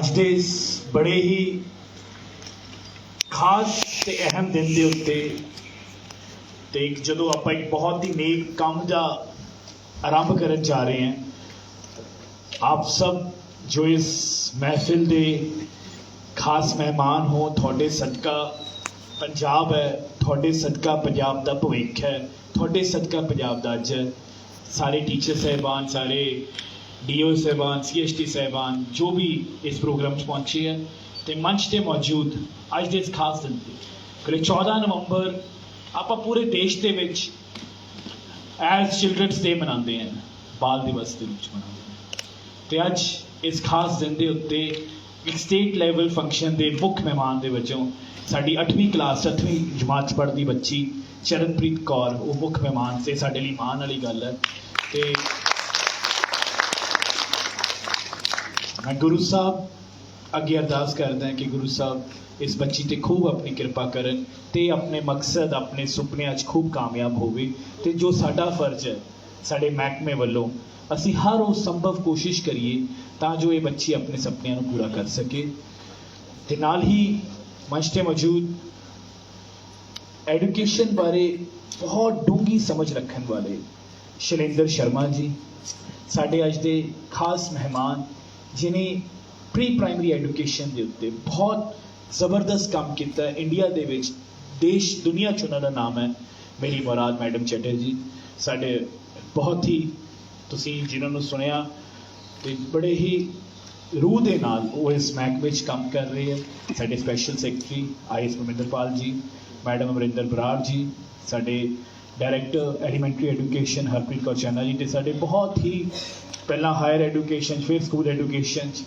ਅੱਜ ਦੇ ਇਸ ਬੜੇ ਹੀ ਖਾਸ ਤੇ ਅਹਿਮ ਦਿਨ ਦੇ ਉੱਤੇ ਤੇ ਜਦੋਂ ਆਪਾਂ ਇੱਕ ਬਹੁਤ ਹੀ ਨੇਕ ਕੰਮ ਦਾ ਆਰੰਭ ਕਰਨ ਜਾ ਰਹੇ ਹਾਂ, ਆਪ ਸਭ ਜੋ ਇਸ ਮਹਿਫਿਲ ਦੇ ਖਾਸ ਮਹਿਮਾਨ ਹੋ, ਤੁਹਾਡੇ ਸਦਕਾ ਪੰਜਾਬ ਹੈ, ਤੁਹਾਡੇ ਸਦਕਾ ਪੰਜਾਬ ਦਾ ਭਵਿੱਖ ਹੈ, ਤੁਹਾਡੇ ਸਦਕਾ ਪੰਜਾਬ ਦਾ ਅੱਜ ਹੈ। ਸਾਰੇ ਟੀਚਰ ਸਹਿਬਾਨ, ਸਾਰੇ ਡੀਓ ਸਹਿਬਾਨ ਸੀਐਸਟੀ ਸਹਿਬਾਨ ਜੋ ਵੀ ਇਸ ਪ੍ਰੋਗਰਾਮ 'ਚ ਪਹੁੰਚੇ ਹੈ ਤੇ ਮੰਚ ਤੇ ਮੌਜੂਦ ਅੱਜ ਦੇ ਇਸ ਖਾਸ ਦਿਨ ਤੇ। ਕਿ 14 ਨਵੰਬਰ ਆਪਾਂ ਪੂਰੇ ਦੇਸ਼ ਦੇ ਵਿੱਚ ਐਜ਼ ਚਿਲਡਰਨਸ ਡੇ ਮਨਾਉਂਦੇ ਹਾਂ ਬਾਲ ਦਿਵਸ ਦੇ ਵਿੱਚ ਮਨਾਉਂਦੇ ਹਾਂ ਤੇ ਅੱਜ ਇਸ ਖਾਸ ਦਿਨ ਦੇ ਉੱਤੇ ਇੱਕ ਸਟੇਟ ਲੈਵਲ ਫੰਕਸ਼ਨ ਦੇ ਮੁੱਖ ਮਹਿਮਾਨ ਦੇ ਵਜੋਂ ਸਾਡੀ 8ਵੀਂ ਕਲਾਸ 8ਵੀਂ ਜਮਾਤ 'ਚ ਪੜ੍ਹਦੀ ਬੱਚੀ ਚਰਨਪ੍ਰੀਤ ਕੌਰ, ਉਹ ਮੁੱਖ ਮਹਿਮਾਨ ਤੇ ਸਾਡੇ ਲਈ ਮਾਣ ਵਾਲੀ ਗੱਲ ਹੈ। ਤੇ ਮੈਂ ਗੁਰੂ ਸਾਹਿਬ ਅੱਗੇ ਅਰਦਾਸ ਕਰਦਾ ਹਾਂ ਕਿ ਗੁਰੂ ਸਾਹਿਬ ਇਸ ਬੱਚੀ ਤੇ ਖੂਬ ਆਪਣੀ ਕਿਰਪਾ ਕਰਨ ਤੇ ਆਪਣੇ ਮਕਸਦ, ਆਪਣੇ ਸੁਪਨਿਆਂ 'ਚ ਖੂਬ ਕਾਮਯਾਬ ਹੋਵੇ ਤੇ ਜੋ ਸਾਡਾ ਫਰਜ਼ ਹੈ, ਸਾਡੇ ਮਹਿਕਮੇ ਵੱਲੋਂ ਅਸੀਂ ਹਰ ਉਹ ਸੰਭਵ ਕੋਸ਼ਿਸ਼ ਕਰੀਏ ਤਾਂ ਜੋ ਇਹ ਬੱਚੀ ਆਪਣੇ ਸੁਪਨਿਆਂ ਨੂੰ ਪੂਰਾ ਕਰ ਸਕੇ। ਤੇ ਨਾਲ ਹੀ ਮੰਚ ਤੇ ਮੌਜੂਦ ਐਜੂਕੇਸ਼ਨ ਬਾਰੇ ਬਹੁਤ ਡੂੰਗੀ ਸਮਝ ਰੱਖਣ ਵਾਲੇ ਸ਼ੈਲੇਂਦਰ ਸ਼ਰਮਾ ਜੀ, ਸਾਡੇ ਅੱਜ ਦੇ ਖਾਸ ਮਹਿਮਾਨ ਜਿਨੇ ਪ੍ਰੀ ਪ੍ਰਾਇਮਰੀ ਐਜੂਕੇਸ਼ਨ ਦੇ ਉੱਤੇ ਬਹੁਤ ਜ਼ਬਰਦਸਤ ਕੰਮ ਕੀਤਾ ਹੈ। ਇੰਡੀਆ ਦੇ ਵਿੱਚ ਦੇਸ਼, ਦੁਨੀਆ 'ਚ ਉਹਨਾਂ ਦਾ ਨਾਮ ਹੈ। ਮੇਰੀ ਮੁਰਾਦ ਮੈਡਮ ਚੈਟਰਜੀ, ਸਾਡੇ ਬਹੁਤ ਹੀ ਤੁਸੀਂ ਜਿਨ੍ਹਾਂ ਨੂੰ ਸੁਣਿਆ ਤੇ ਬੜੇ ਹੀ ਰੂਹ ਦੇ ਨਾਲ ਉਹ ਇਸ ਮਹਿਕਮੇ ਵਿੱਚ ਕੰਮ ਕਰ ਰਹੇ ਹੈ। ਸਾਡੇ ਸਪੈਸ਼ਲ ਸੈਕਟਰੀ ਆਈਐਸ ਮਹਿੰਦਰਪਾਲ ਜੀ, ਮੈਡਮ ਅਮਰਿੰਦਰ ਬਰਾੜ ਜੀ, ਸਾਡੇ director elementary education Harpreet Kaur Chana ji ਤੇ ਸਾਡੇ ਬਹੁਤ ਹੀ ਪਹਿਲਾਂ ਹਾਇਰ ਐਜੂਕੇਸ਼ਨ ਫਿਰ ਸਕੂਲ ਐਜੂਕੇਸ਼ਨ 'ਚ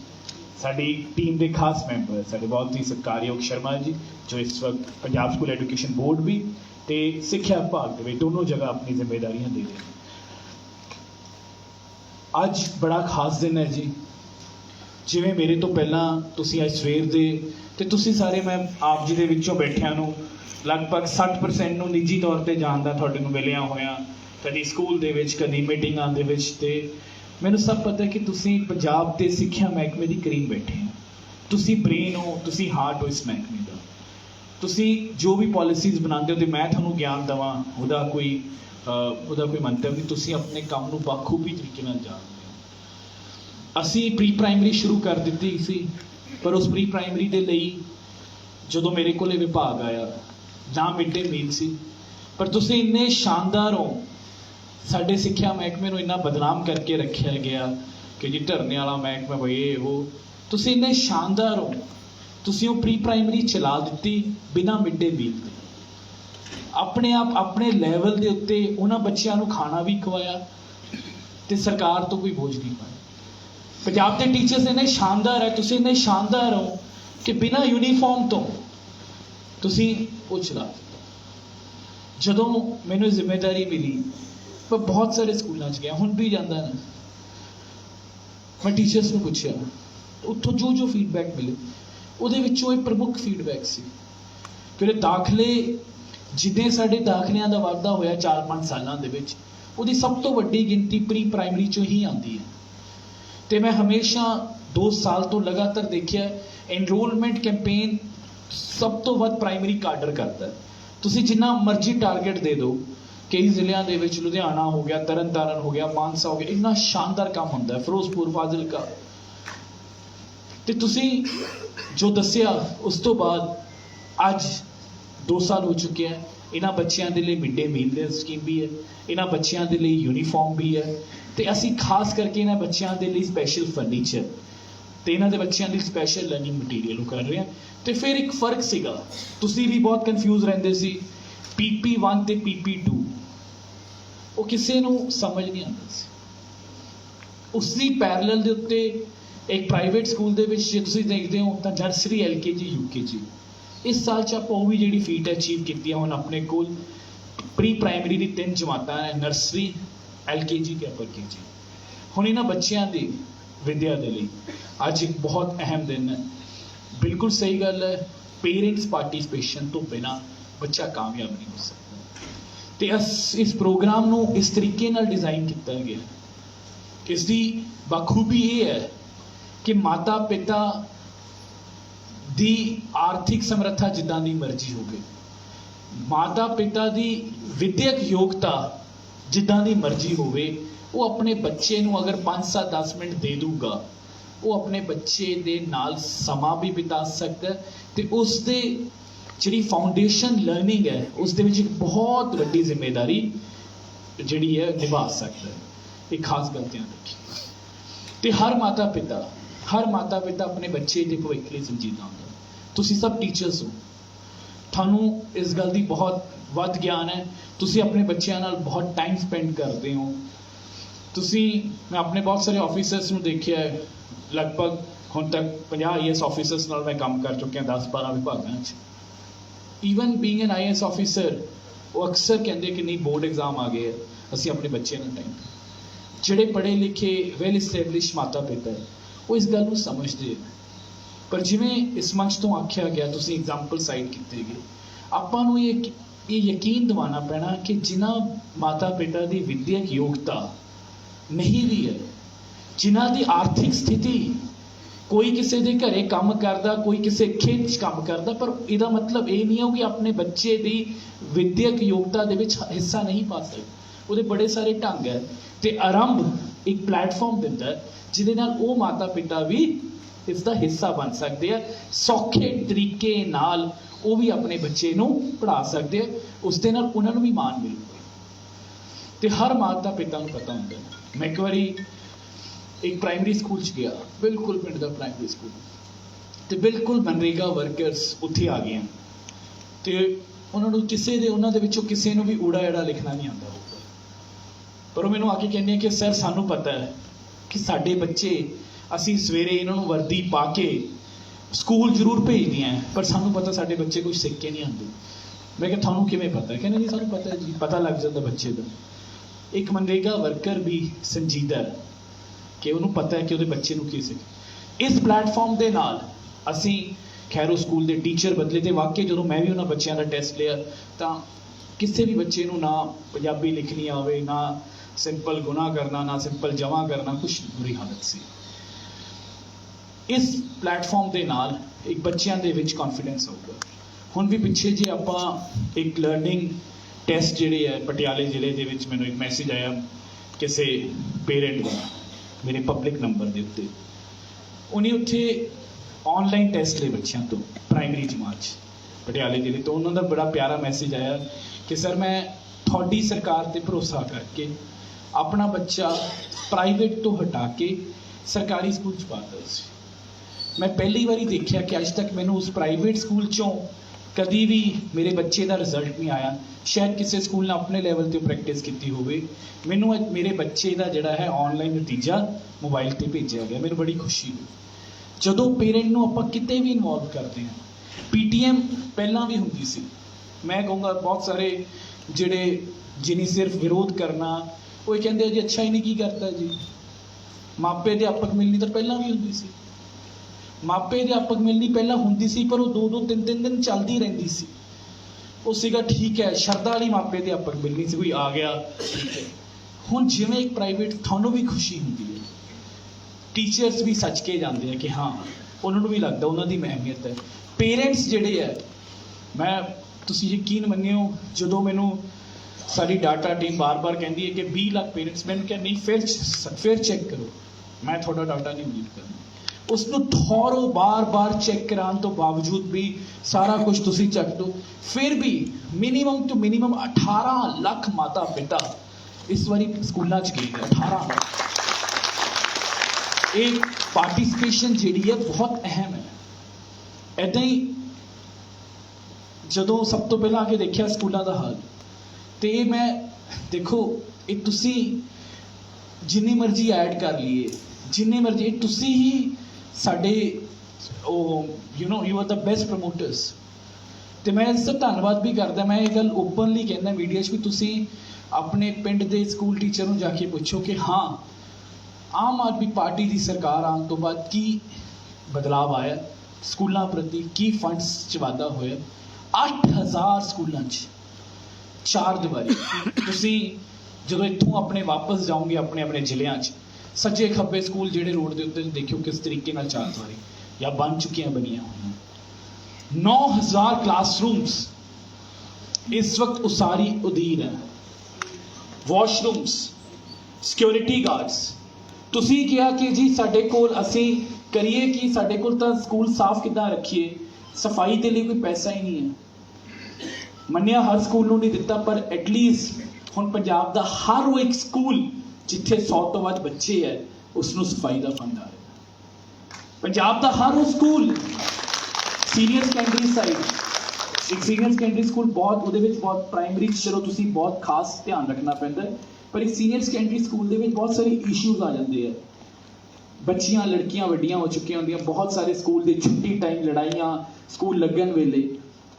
ਸਾਡੀ ਟੀਮ ਦੇ ਖਾਸ ਮੈਂਬਰ ਸਾਡੇ ਬਹੁਤ ਹੀ ਸਤਿਕਾਰਯੋਗ ਸ਼ਰਮਾ ਜੀ, ਜੋ ਇਸ ਵਕਤ ਪੰਜਾਬ ਸਕੂਲ ਐਜੂਕੇਸ਼ਨ ਬੋਰਡ ਵੀ ਤੇ ਸਿੱਖਿਆ ਵਿਭਾਗ ਦੇ ਵਿੱਚ ਦੋਨੋਂ ਜਗ੍ਹਾ ਆਪਣੀ ਜ਼ਿੰਮੇਵਾਰੀਆਂ ਦੇ ਰਹੇ ਨੇ। ਅੱਜ ਬੜਾ ਖਾਸ ਦਿਨ ਹੈ ਜੀ। ਜਿਵੇਂ ਮੇਰੇ ਤੋਂ ਪਹਿਲਾਂ ਤੁਸੀਂ ਅੱਜ ਸਵੇਰ ਦੇ ਤੇ ਤੁਸੀਂ ਸਾਰੇ, ਮੈਂ ਆਪ ਜੀ ਦੇ ਵਿੱਚੋਂ ਬੈਠਿਆਂ ਨੂੰ ਲਗਭਗ 60% ਨੂੰ ਨਿੱਜੀ ਤੌਰ ਤੇ ਜਾਣਦਾ ਤੁਹਾਡੇ ਨੂੰ ਮਿਲਿਆ ਹੋਇਆ। ਕਦੀ ਸਕੂਲ ਦੇ ਵਿੱਚ, ਕਦੀ ਮੀਟਿੰਗਾਂ ਦੇ ਵਿੱਚ ਤੇ ਮੈਨੂੰ ਸਭ ਪਤਾ ਕਿ ਤੁਸੀਂ ਪੰਜਾਬ ਦੇ ਸਿੱਖਿਆ ਮਹਿਕਮੇ ਦੀ ਕਰੀਮ ਬੈਠੇ ਹੋ। ਤੁਸੀਂ ਬ੍ਰੇਨ ਹੋ, ਤੁਸੀਂ ਹਾਰਟ ਹੋ ਇਸ ਮਹਿਕਮੇ ਦਾ। ਤੁਸੀਂ ਜੋ ਵੀ ਪਾਲਿਸੀਜ਼ ਬਣਾਉਂਦੇ ਹੋ ਤੇ ਮੈਂ ਤੁਹਾਨੂੰ ਗਿਆਨ ਦਵਾਂ, ਉਹਦਾ ਕੋਈ ਉਹਦਾ ਕੋਈ ਮੰਤਵ ਨਹੀਂ। ਤੁਸੀਂ ਆਪਣੇ ਕੰਮ ਨੂੰ ਬਾਖੂਬੀ ਤਰੀਕੇ ਨਾਲ ਜਾਣਦੇ ਹੋ। ਅਸੀਂ ਪ੍ਰੀ ਪ੍ਰਾਇਮਰੀ ਸ਼ੁਰੂ ਕਰ ਦਿੱਤੀ ਸੀ। ਪਰ ਉਸ ਪ੍ਰੀ ਪ੍ਰਾਇਮਰੀ ਦੇ ਲਈ ਜਦੋਂ ਮੇਰੇ ਕੋਲੇ ਵਿਭਾਗ ਆਇਆ, ਨਾ ਮਿਡ ਡੇ ਮੀਲ ਸੀ, ਪਰ ਤੁਸੀਂ ਇੰਨੇ ਸ਼ਾਨਦਾਰ ਹੋ। ਸਾਡੇ ਸਿੱਖਿਆ ਮਹਿਕਮੇ ਨੂੰ ਇੰਨਾ ਬਦਨਾਮ ਕਰਕੇ ਰੱਖਿਆ ਗਿਆ ਕਿ ਜੀ ਧਰਨੇ ਵਾਲਾ ਮਹਿਕਮਾ ਬਈ ਇਹ, ਉਹ। ਤੁਸੀਂ ਇੰਨੇ ਸ਼ਾਨਦਾਰ ਹੋ। ਤੁਸੀਂ ਉਹ ਪ੍ਰੀ ਪ੍ਰਾਇਮਰੀ ਚਲਾ ਦਿੱਤੀ ਬਿਨਾ ਮਿਡ ਡੇ ਮੀਲ ਦੇ। ਆਪਣੇ ਆਪ, ਆਪਣੇ ਲੈਵਲ ਦੇ ਉੱਤੇ ਉਹਨਾਂ ਬੱਚਿਆਂ ਨੂੰ ਖਾਣਾ ਵੀ ਖਵਾਇਆ ਤੇ ਸਰਕਾਰ ਤੋਂ ਕੋਈ ਬੋਝ ਨਹੀਂ ਪਾਇਆ। ਪੰਜਾਬ ਦੇ ਟੀਚਰਸ ਇੰਨੇ ਸ਼ਾਨਦਾਰ ਹੈ ਤੁਸੀਂ ਇੰਨੇ ਸ਼ਾਨਦਾਰ ਹੋ ਕਿ ਬਿਨਾਂ ਯੂਨੀਫਾਰਮ ਤੋਂ ਤੁਸੀਂ ਉਹ ਚਲਾ ਜਦੋਂ ਮੈਨੂੰ ਇਹ ਜ਼ਿੰਮੇਵਾਰੀ ਮਿਲੀ, ਮੈਂ ਬਹੁਤ ਸਾਰੇ ਸਕੂਲਾਂ 'ਚ ਗਿਆ, ਹੁਣ ਵੀ ਜਾਂਦਾ ਨਾ। ਮੈਂ ਟੀਚਰਸ ਨੂੰ ਪੁੱਛਿਆ, ਉੱਥੋਂ ਜੋ ਜੋ ਫੀਡਬੈਕ ਮਿਲੇ, ਉਹਦੇ ਵਿੱਚੋਂ ਇਹ ਪ੍ਰਮੁੱਖ ਫੀਡਬੈਕ ਸੀ ਕਿ ਉਹਦੇ ਦਾਖਲੇ ਜਿੱਦੇ ਸਾਡੇ ਦਾਖਲਿਆਂ ਦਾ ਵਾਧਾ ਹੋਇਆ 4-5 ਸਾਲਾਂ ਦੇ ਵਿੱਚ, ਉਹਦੀ ਸਭ ਤੋਂ ਵੱਡੀ ਗਿਣਤੀ ਪ੍ਰੀ ਪ੍ਰਾਇਮਰੀ ਚੋਂ ਹੀ ਆਉਂਦੀ ਹੈ। ਤੇ ਮੈਂ ਹਮੇਸ਼ਾ 2 ਸਾਲ ਤੋਂ ਲਗਾਤਾਰ ਦੇਖਿਆ ਐਨਰੋਲਮੈਂਟ ਕੈਂਪੇਨ ਸਭ ਤੋਂ ਵੱਧ ਪ੍ਰਾਇਮਰੀ ਕਾਡਰ ਕਰਦਾ। ਤੁਸੀਂ ਜਿੰਨਾ ਮਰਜ਼ੀ ਟਾਰਗੇਟ ਦੇ ਦਿਓ, ਕਈ ਜ਼ਿਲ੍ਹਿਆਂ ਦੇ ਵਿੱਚ ਲੁਧਿਆਣਾ ਹੋ ਗਿਆ, ਤਰਨਤਾਰਨ ਹੋ ਗਿਆ, ਮਾਨਸਾ ਹੋ ਗਿਆ, ਇੰਨਾ ਸ਼ਾਨਦਾਰ ਕੰਮ ਹੁੰਦਾ ਹੈ, ਫਿਰੋਜ਼ਪੁਰ, ਫਾਜ਼ਿਲਕਾ। ਤੇ ਤੁਸੀਂ ਜੋ ਦੱਸਿਆ, ਉਸ ਤੋਂ ਬਾਅਦ ਅੱਜ 2 ਸਾਲ ਹੋ ਚੁੱਕੇ ਹੈ ਇਹਨਾਂ ਬੱਚਿਆਂ ਦੇ ਲਈ ਮਿਡ ਡੇ ਮੀਲ ਦੀ ਸਕੀਮ ਵੀ ਹੈ, ਇਹਨਾਂ ਬੱਚਿਆਂ ਦੇ ਲਈ ਯੂਨੀਫਾਰਮ ਵੀ ਹੈ, ਤੇ ਅਸੀਂ ਖਾਸ ਕਰਕੇ ਇਹਨਾਂ ਬੱਚਿਆਂ ਦੇ ਲਈ ਸਪੈਸ਼ਲ ਫਰਨੀਚਰ ਤੇ ਇਹਨਾਂ ਦੇ ਬੱਚਿਆਂ ਲਈ ਸਪੈਸ਼ਲ ਲਰਨਿੰਗ ਮਟੀਰੀਅਲ ਉਹ ਕਰ ਰਹੇ ਹਾਂ। ਤੇ ਫਿਰ ਇੱਕ ਫ਼ਰਕ ਸੀਗਾ, ਤੁਸੀਂ ਵੀ ਬਹੁਤ ਕਨਫਿਊਜ਼ ਰਹਿੰਦੇ ਸੀ PP1 ਤੇ PP2 ਉਹ ਕਿਸੇ ਨੂੰ ਸਮਝ ਨਹੀਂ ਆਉਂਦਾ ਸੀ। ਉਸ ਦੀ ਪੈਰਲਲ ਦੇ ਉੱਤੇ ਇੱਕ ਪ੍ਰਾਈਵੇਟ ਸਕੂਲ ਦੇ ਵਿੱਚ ਜੇ ਤੁਸੀਂ ਦੇਖਦੇ ਹੋ ਤਾਂ ਨਰਸਰੀ ਐਲਕੇਜੀ ਯੂਕੇਜੀ ਇਸ ਸਾਲ ਚ ਆਪਾਂ ਉਹ ਵੀ ਜਿਹੜੀ ਫੀਟ ਅਚੀਵ ਕੀਤੀ ਆ, ਹੁਣ ਆਪਣੇ ਕੋਲ ਪ੍ਰੀ ਪ੍ਰਾਇਮਰੀ ਦੀ ਤਿੰਨ ਜਮਾਤਾਂ ਹੈ ਨਰਸਰੀ ਐਲਕੇਜੀ ਤੇ ਅਪਰ ਕੇਜੀ ਹੁਣ ਇਹਨਾਂ ਬੱਚਿਆਂ ਦੀ ਵਿਦਿਆ ਦੇ ਲਈ ਅੱਜ ਇੱਕ ਬਹੁਤ ਅਹਿਮ ਦਿਨ ਹੈ। ਬਿਲਕੁਲ ਸਹੀ ਗੱਲ ਹੈ ਪੇਰੈਂਟਸ ਪਾਰਟਿਸਿਪੇਸ਼ਨ ਤੋਂ ਬਿਨਾ ਬੱਚਾ ਕਾਮਯਾਬ ਨਹੀਂ ਹੋ ਸਕਦਾ। ਤੇ ਇਸ ਇਸ ਪ੍ਰੋਗਰਾਮ ਨੂੰ ਇਸ ਤਰੀਕੇ ਨਾਲ ਡਿਜ਼ਾਈਨ ਕੀਤਾ ਗਿਆ ਇਸ ਦੀ ਬਖੂਬੀ ਇਹ ਹੈ ਕਿ ਮਾਤਾ ਪਿਤਾ ਦੀ ਆਰਥਿਕ ਸਮਰੱਥਾ ਜਿੱਦਾਂ ਦੀ ਮਰਜ਼ੀ ਹੋਵੇ। ਮਾਤਾ ਪਿਤਾ ਦੀ ਵਿਦਿਅਕ ਯੋਗਤਾ ਜਿੱਦਾਂ ਦੀ ਮਰਜ਼ੀ ਹੋਵੇ, ਉਹ ਆਪਣੇ ਬੱਚੇ ਨੂੰ ਅਗਰ 5-7 10 ਮਿੰਟ ਦੇ ਦੂਗਾ, ਉਹ ਆਪਣੇ ਬੱਚੇ ਦੇ ਨਾਲ ਸਮਾਂ ਵੀ ਬਿਤਾ ਸਕਦਾ ਹੈ ਤੇ ਉਸ ਦੇ ਜਿਹੜੀ ਫਾਊਂਡੇਸ਼ਨ ਲਰਨਿੰਗ ਹੈ ਉਸ ਦੇ ਵਿੱਚ ਇੱਕ ਬਹੁਤ ਵੱਡੀ ਜ਼ਿੰਮੇਵਾਰੀ ਜਿਹੜੀ ਹੈ, ਨਿਭਾ ਸਕਦਾ ਹੈ। ਇਹ ਖਾਸ ਗੱਲ ਧਿਆਨ ਰੱਖੀ ਤੇ ਹਰ ਮਾਤਾ ਪਿਤਾ, ਹਰ ਮਾਤਾ ਪਿਤਾ ਆਪਣੇ ਬੱਚੇ ਦੇ ਭਵਿੱਖ ਲਈ ਸੰਜੀਦਾ ਹੁੰਦਾ ਤੁਸੀਂ ਸਭ ਟੀਚਰਸ ਹੋ। ਤੁਹਾਨੂੰ ਇਸ ਗੱਲ ਦੀ ਬਹੁਤ ਵੱਧ ਗਿਆਨ ਹੈ। ਤੁਸੀਂ ਆਪਣੇ ਬੱਚਿਆਂ ਨਾਲ ਬਹੁਤ ਟਾਈਮ ਸਪੈਂਡ ਕਰਦੇ ਹੋ। ਤੁਸੀਂ ਮੈਂ ਆਪਣੇ ਬਹੁਤ ਸਾਰੇ ਆਫੀਸਰਸ ਨੂੰ ਦੇਖਿਆ ਹੈ। ਲਗਭਗ ਹੁਣ ਤੱਕ 50 ਆਈਐਸ ਆਫੀਸਰਸ ਨਾਲ ਮੈਂ ਕੰਮ ਕਰ ਚੁੱਕਿਆ 10 12 ਵਿਭਾਗਾਂ 'ਚ। Even being an IAS officer ਉਹ ਅਕਸਰ ਕਹਿੰਦੇ ਕਿ ਨਹੀਂ ਬੋਰਡ ਐਗਜ਼ਾਮ ਆ ਗਏ ਹੈ, ਅਸੀਂ ਆਪਣੇ ਬੱਚਿਆਂ ਨਾਲ ਟਾਈਮ ਜਿਹੜੇ ਪੜ੍ਹੇ ਲਿਖੇ ਵੈਲ ਐਸਟੈਬਲਿਸ਼ ਮਾਤਾ ਪਿਤਾ ਹੈ, ਉਹ ਇਸ ਗੱਲ ਨੂੰ ਸਮਝਦੇ ਹੈ ਪਰ ਜਿਵੇਂ ਇਸ ਮੰਚ ਤੋਂ ਆਖਿਆ ਗਿਆ, ਤੁਸੀਂ ਐਗਜ਼ਾਮਪਲ ਸਾਈਡ ਕੀਤੇ ਗਏ। ਆਪਾਂ ਨੂੰ ਇਹ ਇਹ ਯਕੀਨ ਦਿਵਾਉਣਾ ਪੈਣਾ ਕਿ ਜਿਨ੍ਹਾਂ ਮਾਤਾ ਪਿਤਾ ਦੀ ਵਿਦਿਅਕ ਯੋਗਤਾ ਨਹੀਂ ਵੀ ਹੈ, ਜਿਨ੍ਹਾਂ ਦੀ ਆਰਥਿਕ ਸਥਿਤੀ ਕੋਈ ਕਿਸੇ ਦੇ ਘਰੇ ਕੰਮ ਕਰਦਾ, ਕੋਈ ਕਿਸੇ ਖੇਤ 'ਚ ਕੰਮ ਕਰਦਾ, ਪਰ ਇਹਦਾ ਮਤਲਬ ਇਹ ਨਹੀਂ ਹੈ ਕਿ ਆਪਣੇ ਬੱਚੇ ਦੀ ਵਿਦਿਅਕ ਯੋਗਤਾ ਦੇ ਵਿੱਚ ਹਿੱਸਾ ਨਹੀਂ ਪਾ ਸਕਦੇ। ਉਹਦੇ ਬੜੇ ਸਾਰੇ ਢੰਗ ਹੈ ਤੇ ਆਰੰਭ ਇੱਕ ਪਲੇਟਫਾਰਮ ਦਿੰਦਾ ਜਿਹਦੇ ਨਾਲ ਉਹ ਮਾਤਾ ਪਿਤਾ ਵੀ ਇਸ ਦਾ ਹਿੱਸਾ ਬਣ ਸਕਦੇ ਆ। ਸੌਖੇ ਤਰੀਕੇ ਨਾਲ ਉਹ ਵੀ ਆਪਣੇ ਬੱਚੇ ਨੂੰ ਪੜ੍ਹਾ ਸਕਦੇ ਆ। ਉਸ ਦੇ ਨਾਲ ਉਹਨਾਂ ਨੂੰ ਵੀ ਮਾਣ ਮਿਲੂਗਾ। ਤੇ ਹਰ ਮਾਤਾ ਪਿਤਾ ਨੂੰ ਪਤਾ ਹੁੰਦਾ ਮੈਂ ਇੱਕ ਵਾਰੀ ਇੱਕ ਪ੍ਰਾਇਮਰੀ ਸਕੂਲ 'ਚ ਗਿਆ। ਬਿਲਕੁਲ ਪਿੰਡ ਦਾ ਪ੍ਰਾਇਮਰੀ ਸਕੂਲ ਤੇ ਬਿਲਕੁਲ ਮਨਰੇਗਾ ਵਰਕਰਸ ਉੱਥੇ ਆ ਗਏ ਹਨ ਤੇ ਉਹਨਾਂ ਨੂੰ ਕਿਸੇ ਦੇ, ਉਹਨਾਂ ਦੇ ਵਿੱਚੋਂ ਕਿਸੇ ਨੂੰ ਵੀ ਊੜਾ ਐੜਾ ਲਿਖਣਾ ਨਹੀਂ ਆਉਂਦਾ ਹੋਊਗਾ। ਪਰ ਉਹ ਮੈਨੂੰ ਆ ਕੇ ਕਹਿੰਦੇ ਕਿ, ਸਰ, ਸਾਨੂੰ ਪਤਾ ਹੈ ਕਿ ਸਾਡੇ ਬੱਚੇ ਅਸੀਂ ਸਵੇਰੇ ਇਹਨਾਂ ਨੂੰ ਵਰਦੀ ਪਾ ਕੇ ਸਕੂਲ ਜ਼ਰੂਰ ਭੇਜਦੀਆਂ ਪਰ ਸਾਨੂੰ ਪਤਾ ਸਾਡੇ ਬੱਚੇ ਕੁਝ ਸਿੱਖ ਕੇ ਨਹੀਂ ਆਉਂਦੇ। ਮੈਂ ਕਿਹਾ, ਤੁਹਾਨੂੰ ਕਿਵੇਂ ਪਤਾ? ਕਹਿੰਦੇ, ਜੀ, ਸਾਨੂੰ ਪਤਾ ਜੀ, ਪਤਾ ਲੱਗ ਜਾਂਦਾ ਬੱਚੇ ਦਾ। ਇੱਕ ਮਨਰੇਗਾ ਵਰਕਰ ਵੀ ਸੰਜੀਦਾ ਕਿ ਉਹਨੂੰ ਪਤਾ ਹੈ ਕਿ ਉਹਦੇ ਬੱਚੇ ਨੂੰ ਕੀ ਸਿੱਖ। ਇਸ ਪਲੇਟਫਾਰਮ ਦੇ ਨਾਲ ਅਸੀਂ ਖੈਰੋ ਸਕੂਲ ਦੇ ਟੀਚਰ ਬਦਲੇ ਤੇ ਵਾਕਈ ਜਦੋਂ ਮੈਂ ਵੀ ਉਹਨਾਂ ਬੱਚਿਆਂ ਦਾ ਟੈਸਟ ਲਿਆ, ਤਾਂ ਕਿਸੇ ਵੀ ਬੱਚੇ ਨੂੰ ਨਾ ਪੰਜਾਬੀ ਲਿਖਣੀ ਆਵੇ, ਨਾ ਸਿੰਪਲ ਗੁਨਾ ਕਰਨਾ, ਨਾ ਸਿੰਪਲ ਜਮਾ ਕਰਨਾ ਕੁਝ ਬੁਰੀ ਹਾਲਤ ਸੀ। ਇਸ ਪਲੇਟਫਾਰਮ ਦੇ ਨਾਲ ਇੱਕ ਬੱਚਿਆਂ ਦੇ ਵਿੱਚ ਕੌਨਫੀਡੈਂਸ ਆਊਗਾ ਹੁਣ ਵੀ ਪਿੱਛੇ ਜੇ ਆਪਾਂ ਇੱਕ ਲਰਨਿੰਗ ਟੈਸਟ ਜਿਹੜੇ ਹੈ ਪਟਿਆਲੇ ਜ਼ਿਲ੍ਹੇ ਦੇ ਵਿੱਚ ਮੈਨੂੰ ਇੱਕ ਮੈਸੇਜ ਆਇਆ ਕਿਸੇ ਪੇਰੈਂਟ ਦਾ ਮੇਰੇ ਪਬਲਿਕ ਨੰਬਰ ਦੇ ਉੱਤੇ। ਉਹਨੇ ਉੱਥੇ ਆਨਲਾਈਨ ਟੈਸਟ ਲਏ ਬੱਚਿਆਂ ਤੋਂ ਪ੍ਰਾਇਮਰੀ ਜਮਾਤ 'ਚ ਪਟਿਆਲੇ ਜ਼ਿਲ੍ਹੇ ਤੋਂ। ਉਹਨਾਂ ਦਾ ਬੜਾ ਪਿਆਰਾ ਮੈਸੇਜ ਆਇਆ ਕਿ ਸਰ ਮੈਂ ਤੁਹਾਡੀ ਸਰਕਾਰ ਤੇ ਭਰੋਸਾ ਕਰਕੇ ਆਪਣਾ ਬੱਚਾ ਪ੍ਰਾਈਵੇਟ ਤੋਂ ਹਟਾ ਕੇ ਸਰਕਾਰੀ ਸਕੂਲ 'ਚ ਪਾਤਾ ਸੀ। ਮੈਂ ਪਹਿਲੀ ਵਾਰੀ ਦੇਖਿਆ ਕਿ ਅੱਜ ਤੱਕ ਮੈਨੂੰ ਉਸ ਪ੍ਰਾਈਵੇਟ ਸਕੂਲ 'ਚੋਂ ਕਦੀ ਵੀ ਮੇਰੇ ਬੱਚੇ ਦਾ ਰਿਜ਼ਲਟ ਨਹੀਂ ਆਇਆ। ਸ਼ਾਇਦ ਕਿਸੇ ਸਕੂਲ ਨੇ ਆਪਣੇ ਲੈਵਲ ਤੇ ਪ੍ਰੈਕਟਿਸ ਕੀਤੀ ਹੋਵੇ। ਮੈਨੂੰ ਅੱਜ ਮੇਰੇ ਬੱਚੇ ਦਾ ਜਿਹੜਾ ਹੈ ਆਨਲਾਈਨ ਨਤੀਜਾ ਮੋਬਾਈਲ ਤੇ ਭੇਜਿਆ ਗਿਆ। ਮੈਨੂੰ ਬੜੀ ਖੁਸ਼ੀ ਹੋਈ। ਜਦੋਂ ਪੇਰੈਂਟ ਨੂੰ ਆਪਾਂ ਕਿਤੇ ਵੀ ਇਨਵੋਲਵ ਕਰਦੇ ਹਾਂ ਪੀਟੀਐਮ ਪਹਿਲਾਂ ਵੀ ਹੁੰਦੀ ਸੀ। ਮੈਂ ਕਹੂੰਗਾ ਬਹੁਤ ਸਾਰੇ ਜਿਹੜੇ ਜਿਨੀ ਸਿਰਫ ਵਿਰੋਧ ਕਰਨਾ, ਉਹ ਇਹ ਕਹਿੰਦੇ ਜੀ, ਅੱਛਾ ਹੀ ਨਹੀਂ ਕੀ ਕਰਦਾ ਜੀ? ਮਾਪੇ, ਅਧਿਆਪਕ ਮਿਲਣੀ ਤਾਂ ਪਹਿਲਾਂ ਵੀ ਹੁੰਦੀ ਸੀ। ਮਾਪੇ ਅਧਿਆਪਕ ਮਿਲਣੀ ਪਹਿਲਾਂ ਹੁੰਦੀ ਸੀ, ਪਰ ਉਹ ਦੋ ਦੋ, ਤਿੰਨ ਤਿੰਨ ਦਿਨ ਚੱਲਦੀ ਰਹਿੰਦੀ ਸੀ। ਉਹ ਸੀਗਾ ਠੀਕ ਹੈ, ਸ਼ਰਧਾ ਵਾਲੀ ਮਾਪੇ ਅਧਿਆਪਕ ਮਿਲਣੀ ਸੀ, ਕੋਈ ਆ ਗਿਆ ਹੁਣ ਜਿਵੇਂ ਇੱਕ ਪ੍ਰਾਈਵੇਟ ਤੁਹਾਨੂੰ ਵੀ ਖੁਸ਼ੀ ਹੁੰਦੀ ਹੈ। ਟੀਚਰਸ ਵੀ ਸੱਚ ਕੇ ਜਾਂਦੇ ਆ ਕਿ ਹਾਂ, ਉਹਨਾਂ ਨੂੰ ਵੀ ਲੱਗਦਾ ਉਹਨਾਂ ਦੀ ਅਹਿਮੀਅਤ ਹੈ। ਪੇਰੈਂਟਸ ਜਿਹੜੇ ਹੈ, ਮੈਂ, ਤੁਸੀਂ ਯਕੀਨ ਮੰਨਿਓ, ਜਦੋਂ ਮੈਨੂੰ ਸਾਡੀ ਡਾਟਾ ਟੀਮ ਬਾਰ-ਬਾਰ ਕਹਿੰਦੀ ਹੈ ਕਿ 20 ਲੱਖ ਪੇਰੈਂਟਸ ਮੈਨੂੰ ਕਿਹਾ, ਨਹੀਂ, ਫਿਰ ਫਿਰ ਚੈੱਕ ਕਰੋ। ਮੈਂ ਤੁਹਾਡਾ ਡਾਟਾ ਨਹੀਂ ਰੀਡ ਕਰਨਾ। ਉਸ ਨੂੰ ਠੌਰੋ ਬਾਰ-ਬਾਰ ਚੈੱਕ ਕਰਾਉਣ ਤੋਂ ਬਾਵਜੂਦ ਵੀ ਸਾਰਾ ਕੁਝ ਤੁਸੀਂ ਚੱਕ ਦੋ। ਫਿਰ ਵੀ ਮਿਨੀਮਮ ਤੋਂ ਮਿਨੀਮਮ 18 ਲੱਖ ਮਾਤਾ ਪਿਤਾ ਇਸ ਵਾਰੀ ਸਕੂਲਾਂ 'ਚ ਗਏ ਨੇ, 18 ਲੱਖ। ਇਹ ਪਾਰਟਿਸਿਪੇਸ਼ਨ ਜਿਹੜੀ ਹੈ ਬਹੁਤ ਅਹਿਮ ਹੈ। ਐਦਾਂ ਹੀ ਜਦੋਂ ਸਭ ਤੋਂ ਪਹਿਲਾਂ ਆ ਕੇ ਦੇਖਿਆ ਸਕੂਲਾਂ ਦਾ ਹਾਲ ਤੇ ਮੈਂ ਦੇਖੋ ਇਹ ਤੁਸੀਂ ਜਿੰਨੀ ਮਰਜ਼ੀ ਐਡ ਕਰ ਲਈਏ ਜਿੰਨੇ ਮਰਜ਼ੀ ਇਹ ਤੁਸੀਂ ਹੀ ਸਾਡੇ, ਉਹ you know you are the best promoters ਤੇ ਮੈਂ ਇਸ ਦਾ ਧੰਨਵਾਦ ਵੀ ਕਰਦਾ, ਮੈਂ ਇਹ ਗੱਲ ਓਪਨਲੀ ਕਹਿੰਦਾ ਮੀਡੀਆ 'ਚ ਵੀ ਤੁਸੀਂ ਆਪਣੇ ਪਿੰਡ ਦੇ ਸਕੂਲ ਟੀਚਰ ਨੂੰ ਜਾ ਕੇ ਪੁੱਛੋ ਕਿ ਹਾਂ, ਆਮ ਆਦਮੀ ਪਾਰਟੀ ਦੀ ਸਰਕਾਰ ਆਉਣ ਤੋਂ ਬਾਅਦ ਕੀ ਬਦਲਾਅ ਆਇਆ? ਸਕੂਲਾਂ ਪ੍ਰਤੀ ਕੀ ਫੰਡਸ ਚ ਵਾਧਾ ਹੋਇਆ? 8000 ਸਕੂਲਾਂ 'ਚ ਚਾਰ ਦੀਵਾਰੀ। ਤੁਸੀਂ ਜਦੋਂ ਇੱਥੋਂ ਆਪਣੇ ਵਾਪਸ ਜਾਓਗੇ ਆਪਣੇ ਆਪਣੇ ਜ਼ਿਲ੍ਹਿਆਂ 'ਚ ਸੱਜੇ ਖੱਬੇ ਸਕੂਲ ਜਿਹੜੇ ਰੋਡ ਦੇ ਉੱਤੇ ਦੇਖਿਓ ਕਿਸ ਤਰੀਕੇ ਨਾਲ ਚਾਰ ਦੀਵਾਰੀ ਜਾਂ ਬਣ ਚੁੱਕੀਆਂ, ਬਣੀਆਂ ਹੋਈਆਂ। 9000 ਕਲਾਸਰੂਮਸ ਇਸ ਵਕਤ ਉਸਾਰੀ ਉਦੀਨ ਹੈ। ਵਾਸ਼ਰੂਮਸ ਸਿਕਿਉਰਿਟੀ ਗਾਰਡਸ ਤੁਸੀਂ ਕਿਹਾ ਕਿ ਜੀ ਸਾਡੇ ਕੋਲ ਅਸੀਂ ਕਰੀਏ ਕਿ? ਸਾਡੇ ਕੋਲ ਤਾਂ ਸਕੂਲ ਸਾਫ਼ ਕਿੱਦਾਂ ਰੱਖੀਏ? ਸਫ਼ਾਈ ਦੇ ਲਈ ਕੋਈ ਪੈਸਾ ਹੀ ਨਹੀਂ ਹੈ। ਮੰਨਿਆ ਹਰ ਸਕੂਲ ਨੂੰ ਨਹੀਂ ਦਿੱਤਾ, ਪਰ ਐਟਲੀਸਟ ਹੁਣ ਪੰਜਾਬ ਦਾ ਹਰ ਉਹ ਇੱਕ ਸਕੂਲ ਜਿੱਥੇ 100 ਤੋਂ ਵੱਧ ਬੱਚੇ ਹੈ ਉਸ ਨੂੰ ਸਫ਼ਾਈ ਦਾ ਫੰਡ ਆ ਰਿਹਾ। ਪੰਜਾਬ ਦਾ ਹਰ ਉਹ ਸਕੂਲ ਸੀਨੀਅਰ ਸੈਕੰਡਰੀ ਸਾਈਡ ਇੱਕ ਸੀਨੀਅਰ ਸੈਕੰਡਰੀ ਸਕੂਲ ਬਹੁਤ, ਉਹਦੇ ਵਿੱਚ ਬਹੁਤ ਪ੍ਰਾਇਮਰੀ ਚਲੋ ਤੁਸੀਂ ਬਹੁਤ ਖਾਸ ਧਿਆਨ ਰੱਖਣਾ ਪੈਂਦਾ, ਪਰ ਇੱਕ ਸੀਨੀਅਰ ਸੈਕੰਡਰੀ ਸਕੂਲ ਦੇ ਵਿੱਚ ਬਹੁਤ ਸਾਰੇ ਇਸ਼ੂਜ਼ ਆ ਜਾਂਦੇ ਆ ਬੱਚੀਆਂ, ਲੜਕੀਆਂ ਵੱਡੀਆਂ ਹੋ ਚੁੱਕੀਆਂ ਹੁੰਦੀਆਂ, ਬਹੁਤ ਸਾਰੇ ਸਕੂਲ ਦੇ ਛੁੱਟੀ ਟਾਈਮ ਲੜਾਈਆਂ, ਸਕੂਲ ਲੱਗਣ ਵੇਲੇ।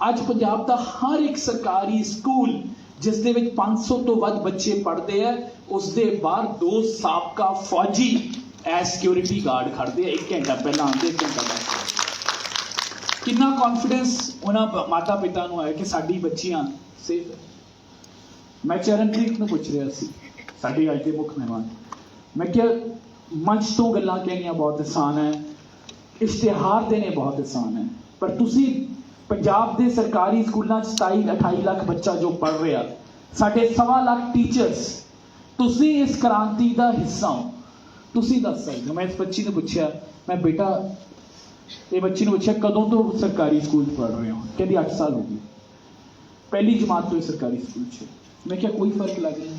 ਅੱਜ ਪੰਜਾਬ ਦਾ ਹਰ ਇੱਕ ਸਰਕਾਰੀ ਸਕੂਲ, ਜਿਸ ਦੇ ਵਿੱਚ 500 ਤੋਂ ਵੱਧ ਬੱਚੇ ਪੜ੍ਹਦੇ ਆ ਉਸ ਦੇ ਬਾਹਰ ਦੋ ਸਾਬਕਾ ਫੌਜੀ ਐਸ ਸਿਕਿਉਰਿਟੀ ਗਾਰਡ ਖੜਦੇ ਆ, ਇੱਕ ਘੰਟਾ ਪਹਿਲਾਂ ਆਉਂਦੇ, ਇੱਕ ਘੰਟਾ ਬਾਅਦ ਕਿੰਨਾ ਕੌਨਫੀਡੈਂਸ ਉਹਨਾਂ ਮਾਤਾ ਪਿਤਾ ਨੂੰ ਆਇਆ ਕਿ ਸਾਡੀ ਬੱਚੀਆਂ ਸੇਫ ਮੈਂ ਚਰਨਪ੍ਰੀਤ ਨੂੰ ਪੁੱਛ ਰਿਹਾ ਸੀ, ਸਾਡੇ ਅੱਜ ਦੇ ਮੁੱਖ ਮਹਿਮਾਨ। ਮੈਂ ਕਿਹਾ, ਮੰਚ ਤੋਂ ਗੱਲਾਂ ਕਹਿਣੀਆਂ ਬਹੁਤ ਆਸਾਨ ਹੈ, ਇਸ਼ਤਿਹਾਰ ਦੇਣੇ ਬਹੁਤ ਆਸਾਨ ਹੈ, ਪਰ ਤੁਸੀਂ ਪੰਜਾਬ ਦੇ ਸਰਕਾਰੀ ਸਕੂਲਾਂ 'ਚ 27 28 ਲੱਖ ਬੱਚਾ ਜੋ ਪੜ ਰਿਹਾ, ਸਾਡੇ ਸਵਾ ਲੱਖ ਟੀਚਰਸ ਤੁਸੀਂ ਇਸ ਕ੍ਰਾਂਤੀ ਦਾ ਹਿੱਸਾ ਹੋ। ਤੁਸੀਂ ਦੱਸ ਸਕਦੇ ਹੋ। ਮੈਂ ਇਸ ਬੱਚੀ ਨੂੰ ਪੁੱਛਿਆ, ਮੈਂ ਬੇਟਾ, ਇਹ ਬੱਚੀ ਨੂੰ ਪੁੱਛਿਆ, ਕਦੋਂ ਤੋਂ ਸਰਕਾਰੀ ਸਕੂਲ 'ਚ ਪੜ ਰਹੇ ਹੋ? ਕਹਿੰਦੀ 8 ਸਾਲ ਹੋ ਗਏ। ਪਹਿਲੀ ਜਮਾਤ ਤੋਂ ਇਹ ਸਰਕਾਰੀ ਸਕੂਲ 'ਚ ਮੈਂ ਕਿਹਾ, ਕੋਈ ਫ਼ਰਕ ਲੱਗ ਰਿਹਾ?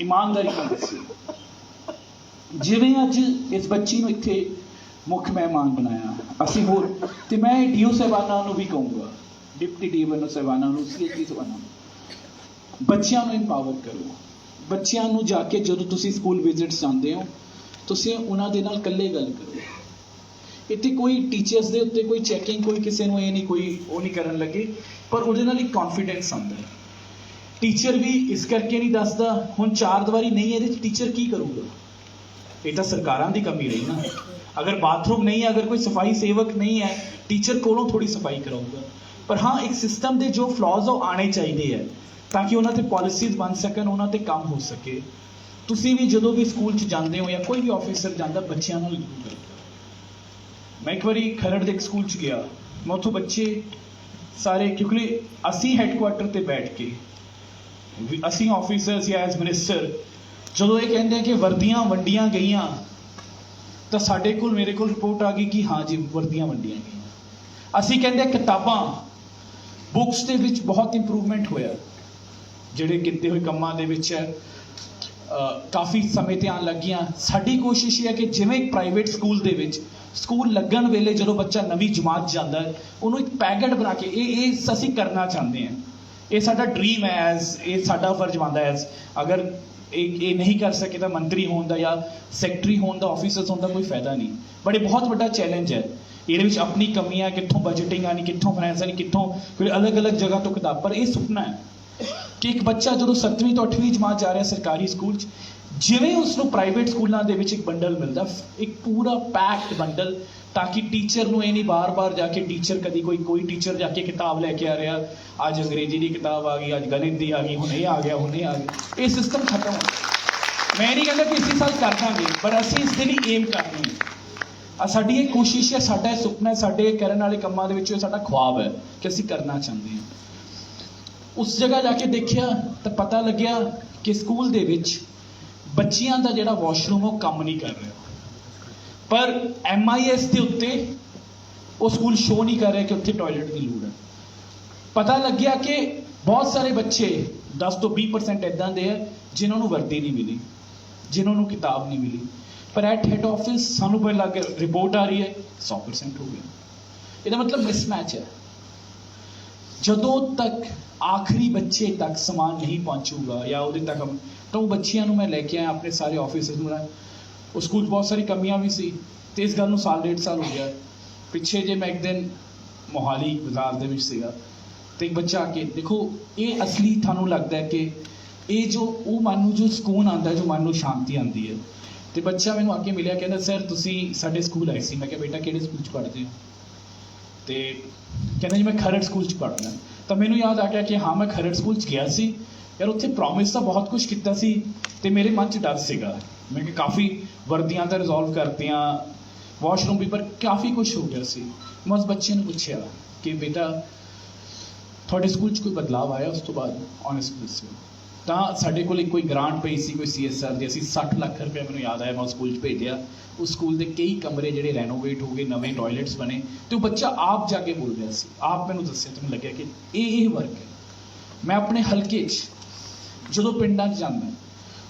ਇਮਾਨਦਾਰੀ ਨਾਲ ਦੱਸੋ। ਜਿਵੇਂ ਅੱਜ ਇਸ ਬੱਚੀ ਨੂੰ ਇੱਥੇ ਮੁੱਖ ਮਹਿਮਾਨ ਬਣਾਇਆ। ਅਸੀਂ ਹੋਰ, ਤੇ ਮੈਂ ਡੀਓ ਸਾਹਿਬਾਨਾਂ ਨੂੰ ਵੀ ਕਹੂੰਗਾ। ਡਿਪਟੀ ਡੀਓ ਸਾਹਿਬਾਨਾਂ ਨੂੰ ਸੀਐਸਪੀ ਸਾਹਿਬਾਨਾਂ ਨੂੰ। ਬੱਚਿਆਂ ਨੂੰ ਇੰਪਾਵਰ ਕਰੋ। ਬੱਚਿਆਂ ਨੂੰ ਜਾ ਕੇ ਜਦੋਂ ਤੁਸੀਂ ਸਕੂਲ ਵਿਜ਼ਿਟਸ ਜਾਂਦੇ ਹੋ, ਤੁਸੀਂ ਉਹਨਾਂ ਦੇ ਨਾਲ ਇਕੱਲੇ ਗੱਲ ਕਰੋ। ਇੱਥੇ ਕੋਈ ਟੀਚਰਸ ਦੇ ਉੱਤੇ ਕੋਈ ਚੈਕਿੰਗ ਕੋਈ ਕਿਸੇ ਨੂੰ ਇਹ ਨਹੀਂ, ਕੋਈ ਉਹ ਨਹੀਂ ਕਰਨ ਲੱਗੇ, ਪਰ ਉਹਦੇ ਨਾਲ ਇੱਕ ਕੌਨਫੀਡੈਂਸ ਆਉਂਦਾ ਹੈ। ਟੀਚਰ ਵੀ ਇਸ ਕਰਕੇ ਨਹੀਂ ਦੱਸਦਾ, ਹੁਣ ਚਾਰ ਦੀਵਾਰੀ ਨਹੀਂ ਹੈ ਇਹਦੇ ਚ ਟੀਚਰ ਕੀ ਕਰੂਗਾ? ਇਹ ਤਾਂ ਸਰਕਾਰਾਂ ਦੀ ਕਮੀ ਰਹੀ ਨਾ। ਅਗਰ ਬਾਥਰੂਮ ਨਹੀਂ ਹੈ, ਅਗਰ ਕੋਈ ਸਫ਼ਾਈ ਸੇਵਕ ਨਹੀਂ ਹੈ ਟੀਚਰ ਕੋਲੋਂ ਥੋੜੀ ਸਫ਼ਾਈ ਕਰਾਊਗਾ। ਪਰ ਹਾਂ, ਇੱਕ ਸਿਸਟਮ ਦੇ ਜੋ ਫਲॉज ਉਹ ਆਣੇ ਚਾਹੀਦੇ ਹੈ ਤਾਂ ਕਿ ਉਹਨਾਂ ਤੇ ਪਾਲਿਸੀਜ਼ ਬਣ ਸਕਣ, ਉਹਨਾਂ ਤੇ ਕੰਮ ਹੋ ਸਕੇ। ਤੁਸੀਂ ਵੀ ਜਦੋਂ ਵੀ ਸਕੂਲ 'ਚ ਜਾਂਦੇ ਹੋ ਜਾਂ ਕੋਈ ਵੀ ਆਫੀਸਰ ਜਾਂਦਾ, ਬੱਚਿਆਂ ਨਾਲ ਮੈਂ ਇੱਕ ਵਾਰੀ ਖਰੜ ਦੇ ਇੱਕ ਸਕੂਲ 'ਚ ਗਿਆ। ਮੈਂ ਉੱਥੋਂ ਬੱਚੇ ਸਾਰੇ, ਕਿਉਂਕਿ ਅਸੀਂ ਹੈੱਡਕੁਆਟਰ ਤੇ ਬੈਠ ਕੇ, ਅਸੀਂ ਆਫੀਸਰਸ ਜਾਂ ਐਸ ਮਿਨਿਸਟਰ ਜਦੋਂ ਇਹ ਕਹਿੰਦੇ ਕਿ ਵਰਦੀਆਂ ਵੰਡੀਆਂ ਗਈਆਂ, ਤਾਂ ਸਾਡੇ ਕੋਲ, ਮੇਰੇ ਕੋਲ ਰਿਪੋਰਟ ਆ ਗਈ ਕਿ ਹਾਂ ਜੀ, ਵਰਦੀਆਂ ਵੰਡੀਆਂ ਗਈਆਂ। ਅਸੀਂ ਕਹਿੰਦੇ ਕਿਤਾਬਾਂ ਬੁੱਕਸ ਦੇ ਵਿੱਚ ਬਹੁਤ ਇੰਪਰੂਵਮੈਂਟ ਹੋਇਆ। ਜਿਹੜੇ ਕੀਤੇ ਹੋਏ ਕੰਮਾਂ ਦੇ ਵਿੱਚ ਕਾਫੀ ਸਮੇਂ ਤੇ ਆਉਣ ਲੱਗੀਆਂ। ਸਾਡੀ ਕੋਸ਼ਿਸ਼ ਇਹ ਹੈ ਕਿ ਜਿਵੇਂ ਇੱਕ ਪ੍ਰਾਈਵੇਟ ਸਕੂਲ ਦੇ ਵਿੱਚ ਸਕੂਲ ਲੱਗਣ ਵੇਲੇ ਜਦੋਂ ਬੱਚਾ ਨਵੀਂ ਜਮਾਤ ਜਾਂਦਾ ਹੈ, ਉਹਨੂੰ ਇੱਕ ਪੈਕੇਟ ਬਣਾ ਕੇ ਇਹ ਇਹ ਅਸੀਂ ਕਰਨਾ ਚਾਹੁੰਦੇ ਹਾਂ। ਇਹ ਸਾਡਾ ਡ੍ਰੀਮ ਹੈ ਐਜ਼ ਇਹ ਸਾਡਾ ਫਰਜ਼ ਬਣਦਾ ਐਜ਼ ਅਗਰ ਇਹ ਇਹ ਨਹੀਂ ਕਰ ਸਕੇ ਤਾਂ ਮੰਤਰੀ ਹੋਣ ਦਾ ਜਾਂ ਸੈਕਟਰੀ ਹੋਣ ਦਾ ਆਫੀਸਰਸ ਹੋਣ ਦਾ ਕੋਈ ਫਾਇਦਾ ਨਹੀਂ। ਬਟ ਇਹ ਬਹੁਤ ਵੱਡਾ ਚੈਲੰਜ ਹੈ। ਇਹਦੇ ਵਿੱਚ ਆਪਣੀ ਕਮੀਆਂ ਕਿੱਥੋਂ ਬਜਟਿੰਗ ਆਣੀ ਕਿੱਥੋਂ ਫਾਈਨੈਂਸ ਆਣੀ ਕਿੱਥੋਂ ਕੋਈ ਅਲੱਗ-ਅਲੱਗ ਜਗ੍ਹਾ ਤੋਂ ਕਿਤਾਬ, ਪਰ ਇਹ ਸੁਪਨਾ ਹੈ। ਕਿ ਇੱਕ ਬੱਚਾ ਜਦੋਂ 7ਵੀਂ ਤੋਂ 8ਵੀਂ ਜਮਾਤ ਜਾ ਰਿਹਾ ਸਰਕਾਰੀ ਸਕੂਲ 'ਚ, ਜਿਵੇਂ ਉਸ ਨੂੰ ਪ੍ਰਾਈਵੇਟ ਸਕੂਲਾਂ ਦੇ ਵਿੱਚ ਇੱਕ ਬੰਡਲ ਮਿਲਦਾ, ਇੱਕ ਪੂਰਾ ਪੈਕਡ ਬੰਡਲ ਤਾਂ ਕਿ ਟੀਚਰ ਨੂੰ ਇਹ ਨਹੀਂ ਬਾਰ-ਬਾਰ ਜਾ ਕੇ ਟੀਚਰ ਕਦੀ ਕੋਈ ਕੋਈ ਟੀਚਰ ਜਾ ਕੇ ਕਿਤਾਬ ਲੈ ਕੇ ਆ ਰਿਹਾ, ਅੱਜ ਅੰਗਰੇਜ਼ੀ ਦੀ ਕਿਤਾਬ ਆ ਗਈ, ਅੱਜ ਗਣਿਤ ਦੀ ਆ ਗਈ, ਹੁਣ ਇਹ ਆ ਗਿਆ, ਹੁਣ ਇਹ ਆ ਗਿਆ। ਇਹ ਸਿਸਟਮ ਖਤਮ ਹੋ ਮੈਂ ਨਹੀਂ ਕਹਿੰਦਾ ਕਿ ਇਸੇ ਸਾਲ ਕਰ ਦਾਂਗੇ, ਪਰ ਅਸੀਂ ਇਸ ਦੇ ਲਈ ਏਮ ਕਰਨੀ ਹੈ। ਆ ਸਾਡੀ ਇਹ ਕੋਸ਼ਿਸ਼ ਹੈ, ਸਾਡਾ ਇਹ ਸੁਪਨਾ ਹੈ, ਸਾਡੇ ਕਰਨ ਵਾਲੇ ਕੰਮਾਂ ਦੇ ਵਿੱਚੋਂ ਇਹ ਸਾਡਾ ਖੁਆਬ ਹੈ ਕਿ ਅਸੀਂ ਕਰਨਾ ਚਾਹੁੰਦੇ ਹਾਂ। ਉਸ ਜਗ੍ਹਾ ਜਾ ਕੇ ਦੇਖਿਆ ਤਾਂ ਪਤਾ ਲੱਗਿਆ ਕਿ ਸਕੂਲ ਦੇ ਵਿੱਚ ਬੱਚਿਆਂ ਦਾ ਜਿਹੜਾ ਵਾਸ਼ਰੂਮ ਉਹ ਕੰਮ ਨਹੀਂ ਕਰ ਰਿਹਾ। ਪਰ ਐਮਆਈਐਸ ਦੇ ਉੱਤੇ ਉਹ ਸਕੂਲ ਸ਼ੋ ਨਹੀਂ ਕਰ ਰਿਹਾ ਕਿ ਉੱਥੇ ਟਾਇਲਟ ਦੀ ਲੋੜ ਹੈ। ਪਤਾ ਲੱਗਿਆ ਕਿ ਬਹੁਤ ਸਾਰੇ ਬੱਚੇ 10 ਤੋਂ 20% ਇਦਾਂ ਦੇ ਹੈ ਜਿਨ੍ਹਾਂ ਨੂੰ ਵਰਦੀ ਨਹੀਂ ਮਿਲੀ, ਜਿਨ੍ਹਾਂ ਨੂੰ ਕਿਤਾਬ ਨਹੀਂ ਮਿਲੀ। ਪਰ ਐਟ ਹੈਡ ਆਫਿਸ ਸਾਨੂੰ ਪਤਾ ਲੱਗ ਰਿਪੋਰਟ ਆ ਰਹੀ ਹੈ 100% ਹੋ ਗਿਆ। ਇਹਦਾ ਮਤਲਬ ਮਿਸਮੈਚ ਹੈ। ਜਦੋਂ ਤੱਕ ਆਖਰੀ ਬੱਚੇ ਤੱਕ ਸਮਾਨ ਨਹੀਂ ਪਹੁੰਚੂਗਾ ਜਾਂ ਉਹਦੇ ਤੱਕ ਤਾਂ ਉਹ ਬੱਚਿਆਂ ਨੂੰ ਮੈਂ ਲੈ ਕੇ ਆਇਆ ਆਪਣੇ ਸਾਰੇ ਆਫਿਸਰਸ ਨੂੰ ਮੈਂ- ਉਹ ਸਕੂਲ 'ਚ ਬਹੁਤ ਸਾਰੀ ਕਮੀਆਂ ਵੀ ਸੀ ਤੇ ਇਸ ਗੱਲ ਨੂੰ ਸਾਲ ਡੇਢ ਸਾਲ ਹੋ ਗਿਆ। ਪਿੱਛੇ ਜੇ ਮੈਂ ਇੱਕ ਦਿਨ ਮੋਹਾਲੀ ਬਾਜ਼ਾਰ ਦੇ ਵਿੱਚ ਸੀਗਾ ਤੇ ਇੱਕ ਬੱਚਾ ਆ ਕੇ ਦੇਖੋ, ਇਹ ਅਸਲੀ ਤੁਹਾਨੂੰ ਲੱਗਦਾ ਹੈ ਕਿ ਇਹ ਜੋ ਉਹ ਮਨ ਨੂੰ ਜੋ ਸਕੂਨ ਆਉਂਦਾ ਜੋ ਮਨ ਨੂੰ ਸ਼ਾਂਤੀ ਆਉਂਦੀ ਹੈ। ਤੇ ਬੱਚਾ ਮੈਨੂੰ ਆ ਕੇ ਮਿਲਿਆ, ਕਹਿੰਦਾ, ਸਰ, ਤੁਸੀਂ ਸਾਡੇ ਸਕੂਲ ਆਏ ਸੀ। ਮੈਂ ਕਿਹਾ, ਬੇਟਾ, ਕਿਹੜੇ ਸਕੂਲ 'ਚ ਪੜ੍ਹਦੇ ਹੋ? ਤੇ ਕਹਿੰਦਾ ਜੀ ਮੈਂ ਖਰੜ ਸਕੂਲ 'ਚ ਪੜ੍ਹਦਾ ਤਾਂ ਮੈਨੂੰ ਯਾਦ ਆ ਗਿਆ ਕਿ ਹਾਂ, ਮੈਂ ਖਰੜ ਸਕੂਲ 'ਚ ਗਿਆ ਸੀ। ਯਾਰ ਉੱਥੇ ਪ੍ਰੋਮਿਸ ਤਾਂ ਬਹੁਤ ਕੁਝ ਕੀਤਾ ਸੀ ਤੇ ਮੇਰੇ ਮਨ 'ਚ ਡਰ ਸੀਗਾ। ਮੈਂ ਕਿ ਕਾਫੀ ਵਰਦੀਆਂ ਤਾਂ ਰਿਜ਼ੋਲਵ ਕਰਤੀਆਂ ਵਾਸ਼ਰੂਮ ਪੇਪਰ ਕਾਫੀ ਕੁਝ ਹੋ ਗਿਆ ਸੀ। ਮੈਂ ਉਸ ਬੱਚੇ ਨੂੰ ਪੁੱਛਿਆ ਕਿ ਬੇਟਾ, ਤੁਹਾਡੇ ਸਕੂਲ 'ਚ ਕੋਈ ਬਦਲਾਅ ਆਇਆ ਉਸ ਤੋਂ ਬਾਅਦ? ਓਨੈਸਟ ਦੱਸਿਓ। ਤਾਂ ਸਾਡੇ ਕੋਲ ਇੱਕ ਕੋਈ ਗ੍ਰਾਂਟ ਪਈ ਸੀ, ਕੋਈ ਸੀਐਸਆਰ ਦੀ। ਅਸੀਂ 60 ਲੱਖ ਰੁਪਏ ਮੈਨੂੰ ਯਾਦ ਆਇਆ, ਮੈਂ ਉਸ ਸਕੂਲ 'ਚ ਭੇਜਿਆ। ਉਸ ਸਕੂਲ ਦੇ ਕਈ ਕਮਰੇ ਜਿਹੜੇ ਰੈਨੋਵੇਟ ਹੋ ਗਏ, ਨਵੇਂ ਟਾਇਲਟਸ ਬਣੇ ਤੇ ਉਹ ਬੱਚਾ ਆਪ ਜਾ ਕੇ ਬੋਲ ਰਿਹਾ ਸੀ। ਆਪ ਮੈਨੂੰ ਦੱਸਿਆ, ਤੇ ਮੈਨੂੰ ਲੱਗਿਆ ਕਿ ਇਹ ਇਹ ਵਰਕ ਹੈ। ਮੈਂ ਆਪਣੇ ਹਲਕੇ 'ਚ ਜਦੋਂ ਪਿੰਡਾਂ 'ਚ ਜਾਂਦਾ,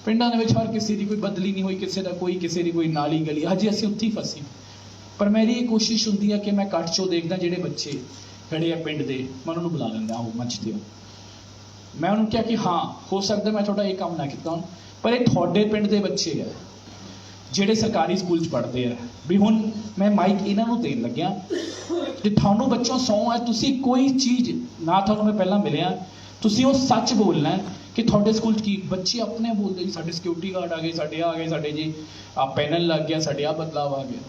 ਪਿੰਡਾਂ ਦੇ ਵਿੱਚ ਹਰ ਕਿਸੇ ਦੀ ਕੋਈ ਬਦਲੀ ਨਹੀਂ ਹੋਈ, ਕਿਸੇ ਦਾ ਕੋਈ, ਕਿਸੇ ਦੀ ਕੋਈ ਨਾਲੀ ਗਲੀ। ਹਜੇ ਅਸੀਂ ਉੱਥੇ ਹੀ ਫਸੇ। ਪਰ ਮੇਰੀ ਇਹ ਕੋਸ਼ਿਸ਼ ਹੁੰਦੀ ਹੈ ਕਿ ਮੈਂ ਕੱਟ ਚੋਂ ਦੇਖਦਾ ਜਿਹੜੇ ਬੱਚੇ ਖੜੇ ਆ ਪਿੰਡ ਦੇ, ਮੈਂ ਉਹਨਾਂ ਨੂੰ ਬੁਲਾ ਲੈਂਦਾ, ਉਹ ਮੰਚ ਤੇ। ਮੈਂ ਉਹਨੂੰ ਕਿਹਾ ਕਿ ਹਾਂ, ਹੋ ਸਕਦਾ ਮੈਂ ਤੁਹਾਡਾ ਇਹ ਕੰਮ ਨਾ ਕੀਤਾ ਹੁਣ। ਪਰ ਇਹ ਤੁਹਾਡੇ ਪਿੰਡ ਦੇ ਬੱਚੇ ਆ, ਜਿਹੜੇ ਸਰਕਾਰੀ ਸਕੂਲ 'ਚ ਪੜ੍ਹਦੇ ਆ। ਵੀ ਹੁਣ ਮੈਂ ਮਾਈਕ ਇਹਨਾਂ ਨੂੰ ਦੇਣ ਲੱਗਿਆ ਤੇ ਤੁਹਾਨੂੰ ਬੱਚੋਂ ਸੌ ਹੈ ਤੁਸੀਂ ਕੋਈ ਚੀਜ਼ ਨਾ ਤੁਹਾਨੂੰ ਮੈਂ ਪਹਿਲਾਂ ਮਿਲਿਆ। ਤੁਸੀਂ ਉਹ ਸੱਚ ਬੋਲਣਾ ਕਿ ਤੁਹਾਡੇ ਸਕੂਲ 'ਚ ਕੀ ਬੱਚੇ ਆਪਣੇ ਬੋਲਦੇ ਜੀ, ਸਾਡੇ ਸਿਕਿਉਰਿਟੀ ਗਾਰਡ ਆ ਗਏ, ਸਾਡੇ ਆ ਗਏ, ਸਾਡੇ ਜੀ, ਆ ਪੈਨਲ ਲੱਗ ਗਿਆ, ਸਾਡੇ ਆ ਬਦਲਾਵ ਆ ਗਿਆ।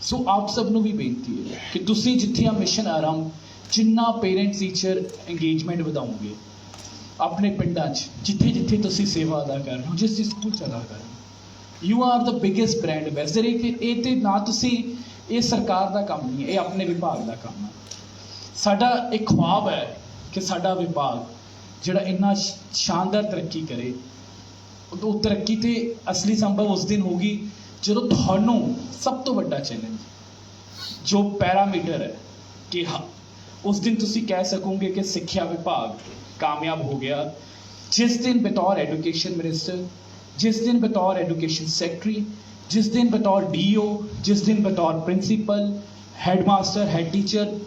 ਸੋ ਆਪ ਸਭ ਨੂੰ ਵੀ ਬੇਨਤੀ ਹੈ ਕਿ ਤੁਸੀਂ ਜਿੱਥੇ ਆ ਮਿਸ਼ਨ ਆਰੰਭ ਜਿੰਨਾ ਪੇਰੈਂਟ ਟੀਚਰ ਇੰਗੇਜਮੈਂਟ ਵਧਾਉਂਗੇ, ਆਪਣੇ ਪਿੰਡਾਂ 'ਚ, ਜਿੱਥੇ ਜਿੱਥੇ ਤੁਸੀਂ ਸੇਵਾ ਅਦਾ ਕਰ ਰਹੇ ਹੋ, ਜਿਸ ਜਿਸ ਸਕੂਲ 'ਚ ਅਦਾ ਕਰ ਰਹੇ ਹੋ। You are the biggest brand ambassador ਇਹ ਕਿ ਇਹ ਤੇ ਨਾ ਤੁਸੀਂ, ਇਹ ਸਰਕਾਰ ਦਾ ਕੰਮ ਨਹੀਂ ਹੈ, ਇਹ ਆਪਣੇ ਵਿਭਾਗ ਦਾ ਕੰਮ ਹੈ। ਸਾਡਾ ਇੱਕ ਖੁਆਬ ਹੈ ਕਿ ਸਾਡਾ ਵਿਭਾਗ ਜਿਹੜਾ ਇੰਨਾ ਸ਼- ਸ਼ਾਨਦਾਰ ਤਰੱਕੀ ਕਰੇ, ਉਹ ਤਰੱਕੀ ਤੇ ਅਸਲੀ ਸੰਭਵ ਉਸ ਦਿਨ ਹੋਗੀ ਜਦੋਂ ਤੁਹਾਨੂੰ ਸਭ ਤੋਂ ਵੱਡਾ ਚੈਲੰਜ ਜੋ ਪੈਰਾਮੀਟਰ ਹੈ, ਕਿ ਹਾਂ ਉਸ ਦਿਨ ਤੁਸੀਂ ਕਹਿ ਸਕੋਗੇ ਕਿ ਸਿੱਖਿਆ ਵਿਭਾਗ ਕਾਮਯਾਬ ਹੋ ਗਿਆ। ਜਿਸ ਦਿਨ ਬਤੌਰ ਐਜੂਕੇਸ਼ਨ ਮਿਨਿਸਟਰ, ਜਿਸ ਦਿਨ ਬਤੌਰ ਐਜੂਕੇਸ਼ਨ ਸੈਕਟਰੀ, ਜਿਸ ਦਿਨ ਬਤੌਰ ਡੀਓ, ਜਿਸ ਦਿਨ ਬਤੌਰ ਪ੍ਰਿੰਸੀਪਲ, ਹੈਡਮਾਸਟਰ, ਹੈਡ ਟੀਚਰ,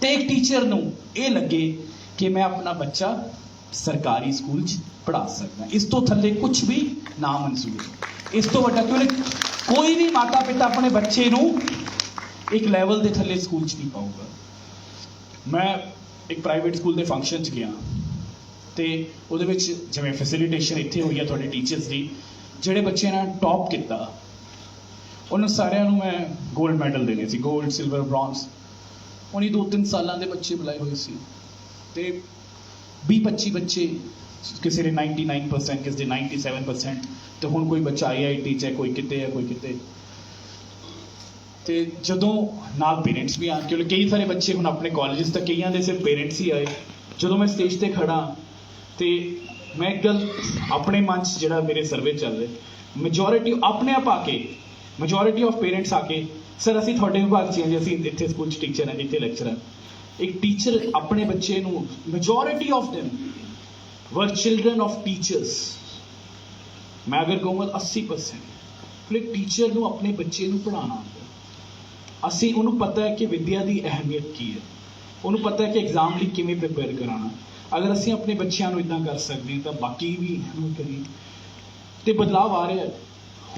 ਤੇ ਇੱਕ ਟੀਚਰ ਨੂੰ ਇਹ ਲੱਗੇ ਕਿ ਮੈਂ ਆਪਣਾ ਬੱਚਾ ਸਰਕਾਰੀ ਸਕੂਲ 'ਚ ਪੜ੍ਹਾ ਸਕਦਾ। ਇਸ ਤੋਂ ਥੱਲੇ ਕੁਝ ਵੀ ਨਾ ਮਨਜ਼ੂਰ ਇਸ ਤੋਂ ਵੱਡਾ ਕਿਉਂ ਕੋਈ ਵੀ ਮਾਤਾ ਪਿਤਾ ਆਪਣੇ ਬੱਚੇ ਨੂੰ ਇੱਕ ਲੈਵਲ ਦੇ ਥੱਲੇ ਸਕੂਲ 'ਚ ਨਹੀਂ ਪਾਊਗਾ। ਮੈਂ ਇੱਕ ਪ੍ਰਾਈਵੇਟ ਸਕੂਲ ਦੇ ਫੰਕਸ਼ਨ 'ਚ ਗਿਆ ਤੇ ਉਹਦੇ ਵਿੱਚ ਜਿਵੇਂ ਫੈਸਿਲਿਟੇਸ਼ਨ ਇੱਥੇ ਹੋਈ ਆ ਤੁਹਾਡੇ ਟੀਚਰਸ ਦੀ, ਜਿਹੜੇ ਬੱਚੇ ਨੇ ਟੌਪ ਕੀਤਾ, ਉਹਨਾਂ ਸਾਰਿਆਂ ਨੂੰ ਮੈਂ 골ਡ ਮੈਡਲ ਦੇਣੇ ਸੀ 골ਡ ਸਿਲਵਰ ਬ੍ਰੌਂਜ਼ ਉਹਨੀ ਦੋ ਤਿੰਨ ਸਾਲਾਂ ਦੇ ਬੱਚੇ ਬੁਲਾਏ ਹੋਏ ਸੀ ਤੇ 20 25 ਬੱਚੇ, ਕਿਸੇ ਦੇ 99% ਕਿਸੇ ਦੇ 97% ਤੇ ਹੁਣ ਕੋਈ ਬੱਚਾ ਆਈਆਈਟੀ ਚ ਹੈ, ਕੋਈ ਕਿਤੇ ਹੈ, ਕੋਈ ਕਿਤੇ। ਤੇ ਜਦੋਂ ਨਾਲ ਪੇਰੈਂਟਸ ਵੀ ਆਣ ਕਿਉਂਕਿ ਕਈ ਸਾਰੇ ਬੱਚੇ ਹੁਣ ਆਪਣੇ ਕਾਲਜਸ ਤੱਕ, ਕਈਆਂ ਦੇ ਸਿਰਫ ਪੇਰੈਂਟਸ ਹੀ ਆਏ। ਜਦੋਂ ਮੈਂ ਸਟੇਜ ਤੇ ਖੜਾ ਤੇ ਮੈਂ ਇੱਕ ਗੱਲ ਆਪਣੇ ਮਨ 'ਚ ਜਿਹੜਾ ਮੇਰੇ ਸਰਵੇ ਚੱਲ ਰਿਹਾ ਮੈਜੋਰਿਟੀ ਆਪਣੇ ਆਪ ਆ ਕੇ ਮੈਜੋਰਿਟੀ ਆਫ ਪੇਰੈਂਟਸ ਆ ਕੇ ਸਰ ਅਸੀਂ ਤੁਹਾਡੇ ਵਿਭਾਗ 'ਚ ਹਾਂ ਜੀ, ਅਸੀਂ ਇੱਥੇ ਸਕੂਲ 'ਚ ਟੀਚਰ ਹਾਂ ਜਿੱਥੇ ਲੈਕਚਰਰ ਇੱਕ ਟੀਚਰ ਆਪਣੇ ਬੱਚੇ ਨੂੰ majority of them were children of teachers. ਮੈਂ ਅਗਰ ਕਹੂੰਗਾ ਤਾਂ 80% ਫਿਰ ਇੱਕ ਟੀਚਰ ਨੂੰ ਆਪਣੇ ਬੱਚੇ ਨੂੰ ਪੜ੍ਹਾਉਣਾ ਆਉਂਦਾ। ਅਸੀਂ ਉਹਨੂੰ ਪਤਾ ਹੈ ਕਿ ਵਿੱਦਿਆ ਦੀ ਅਹਿਮੀਅਤ ਕੀ ਹੈ। ਉਹਨੂੰ ਪਤਾ ਹੈ ਕਿ ਐਗਜ਼ਾਮ ਲਈ ਕਿਵੇਂ ਪ੍ਰਿਪੇਅਰ ਕਰਾਉਣਾ ਅਗਰ ਅਸੀਂ ਆਪਣੇ ਬੱਚਿਆਂ ਨੂੰ ਇਦਾਂ ਕਰ ਸਕਦੇ ਹਾਂ ਤਾਂ ਬਾਕੀ ਵੀ ਇਹਨੂੰ ਕਰੀਏ। ਤੇ ਬਦਲਾਅ ਆ ਰਿਹਾ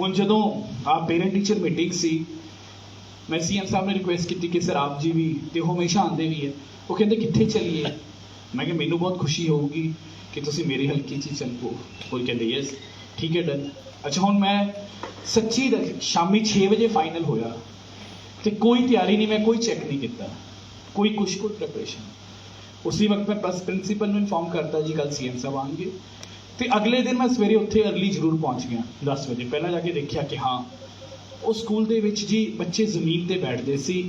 ਹੁਣ ਜਦੋਂ ਆ ਪੇਰੈਂਟ ਟੀਚਰ ਮੀਟਿੰਗ ਸੀ, ਮੈਂ ਸੀਐਮ ਸਾਹਿਬ ਨੇ ਰਿਕੁਐਸਟ ਕੀਤੀ ਕਿ ਸਰ ਆਪ ਜੀ ਵੀ, ਤੇ ਉਹ ਹਮੇਸ਼ਾ ਆਉਂਦੇ ਵੀ ਹੈ। ਉਹ ਕਹਿੰਦੇ, ਕਿੱਥੇ ਚੱਲੀਏ? ਮੈਂ ਕਿਹਾ, ਮੈਨੂੰ ਬਹੁਤ ਖੁਸ਼ੀ ਹੋਊਗੀ ਕਿ ਤੁਸੀਂ ਮੇਰੇ ਹਲਕੇ 'ਚ ਹੀ ਚੱਲ। ਪੋ ਉਹ ਕਹਿੰਦੇ ਯੈਸ ਠੀਕ ਹੈ ਡਨ ਅੱਛਾ, ਹੁਣ ਮੈਂ ਸੱਚੀ ਦੱਸ- ਸ਼ਾਮੀ 6 ਵਜੇ ਫਾਈਨਲ ਹੋਇਆ। ਤੇ ਕੋਈ ਤਿਆਰੀ ਨਹੀਂ ਮੈਂ ਕੋਈ ਚੈੱਕ ਨਹੀਂ ਕੀਤਾ ਕੋਈ ਕੁਛ ਕੋਈ ਪ੍ਰੈਪਰੇਸ਼ਨ ਉਸੇ ਵਕਤ ਮੈਂ ਬਸ ਪ੍ਰਿੰਸੀਪਲ ਨੂੰ ਇਨਫੋਰਮ ਕਰਤਾ ਜੀ ਕੱਲ ਸੀਐਮ ਸਾਹਿਬ ਆਉਣਗੇ ਤੇ ਅਗਲੇ ਦਿਨ ਮੈਂ ਸਵੇਰੇ ਉੱਥੇ ਅਰਲੀ ਜ਼ਰੂਰ ਪਹੁੰਚ ਗਿਆ 10 ਵਜੇ ਪਹਿਲਾਂ ਜਾ ਕੇ ਦੇਖਿਆ ਕਿ ਹਾਂ ਉਹ ਸਕੂਲ ਦੇ ਵਿੱਚ ਜੀ ਬੱਚੇ ਜ਼ਮੀਨ ਤੇ ਬੈਠਦੇ ਸੀ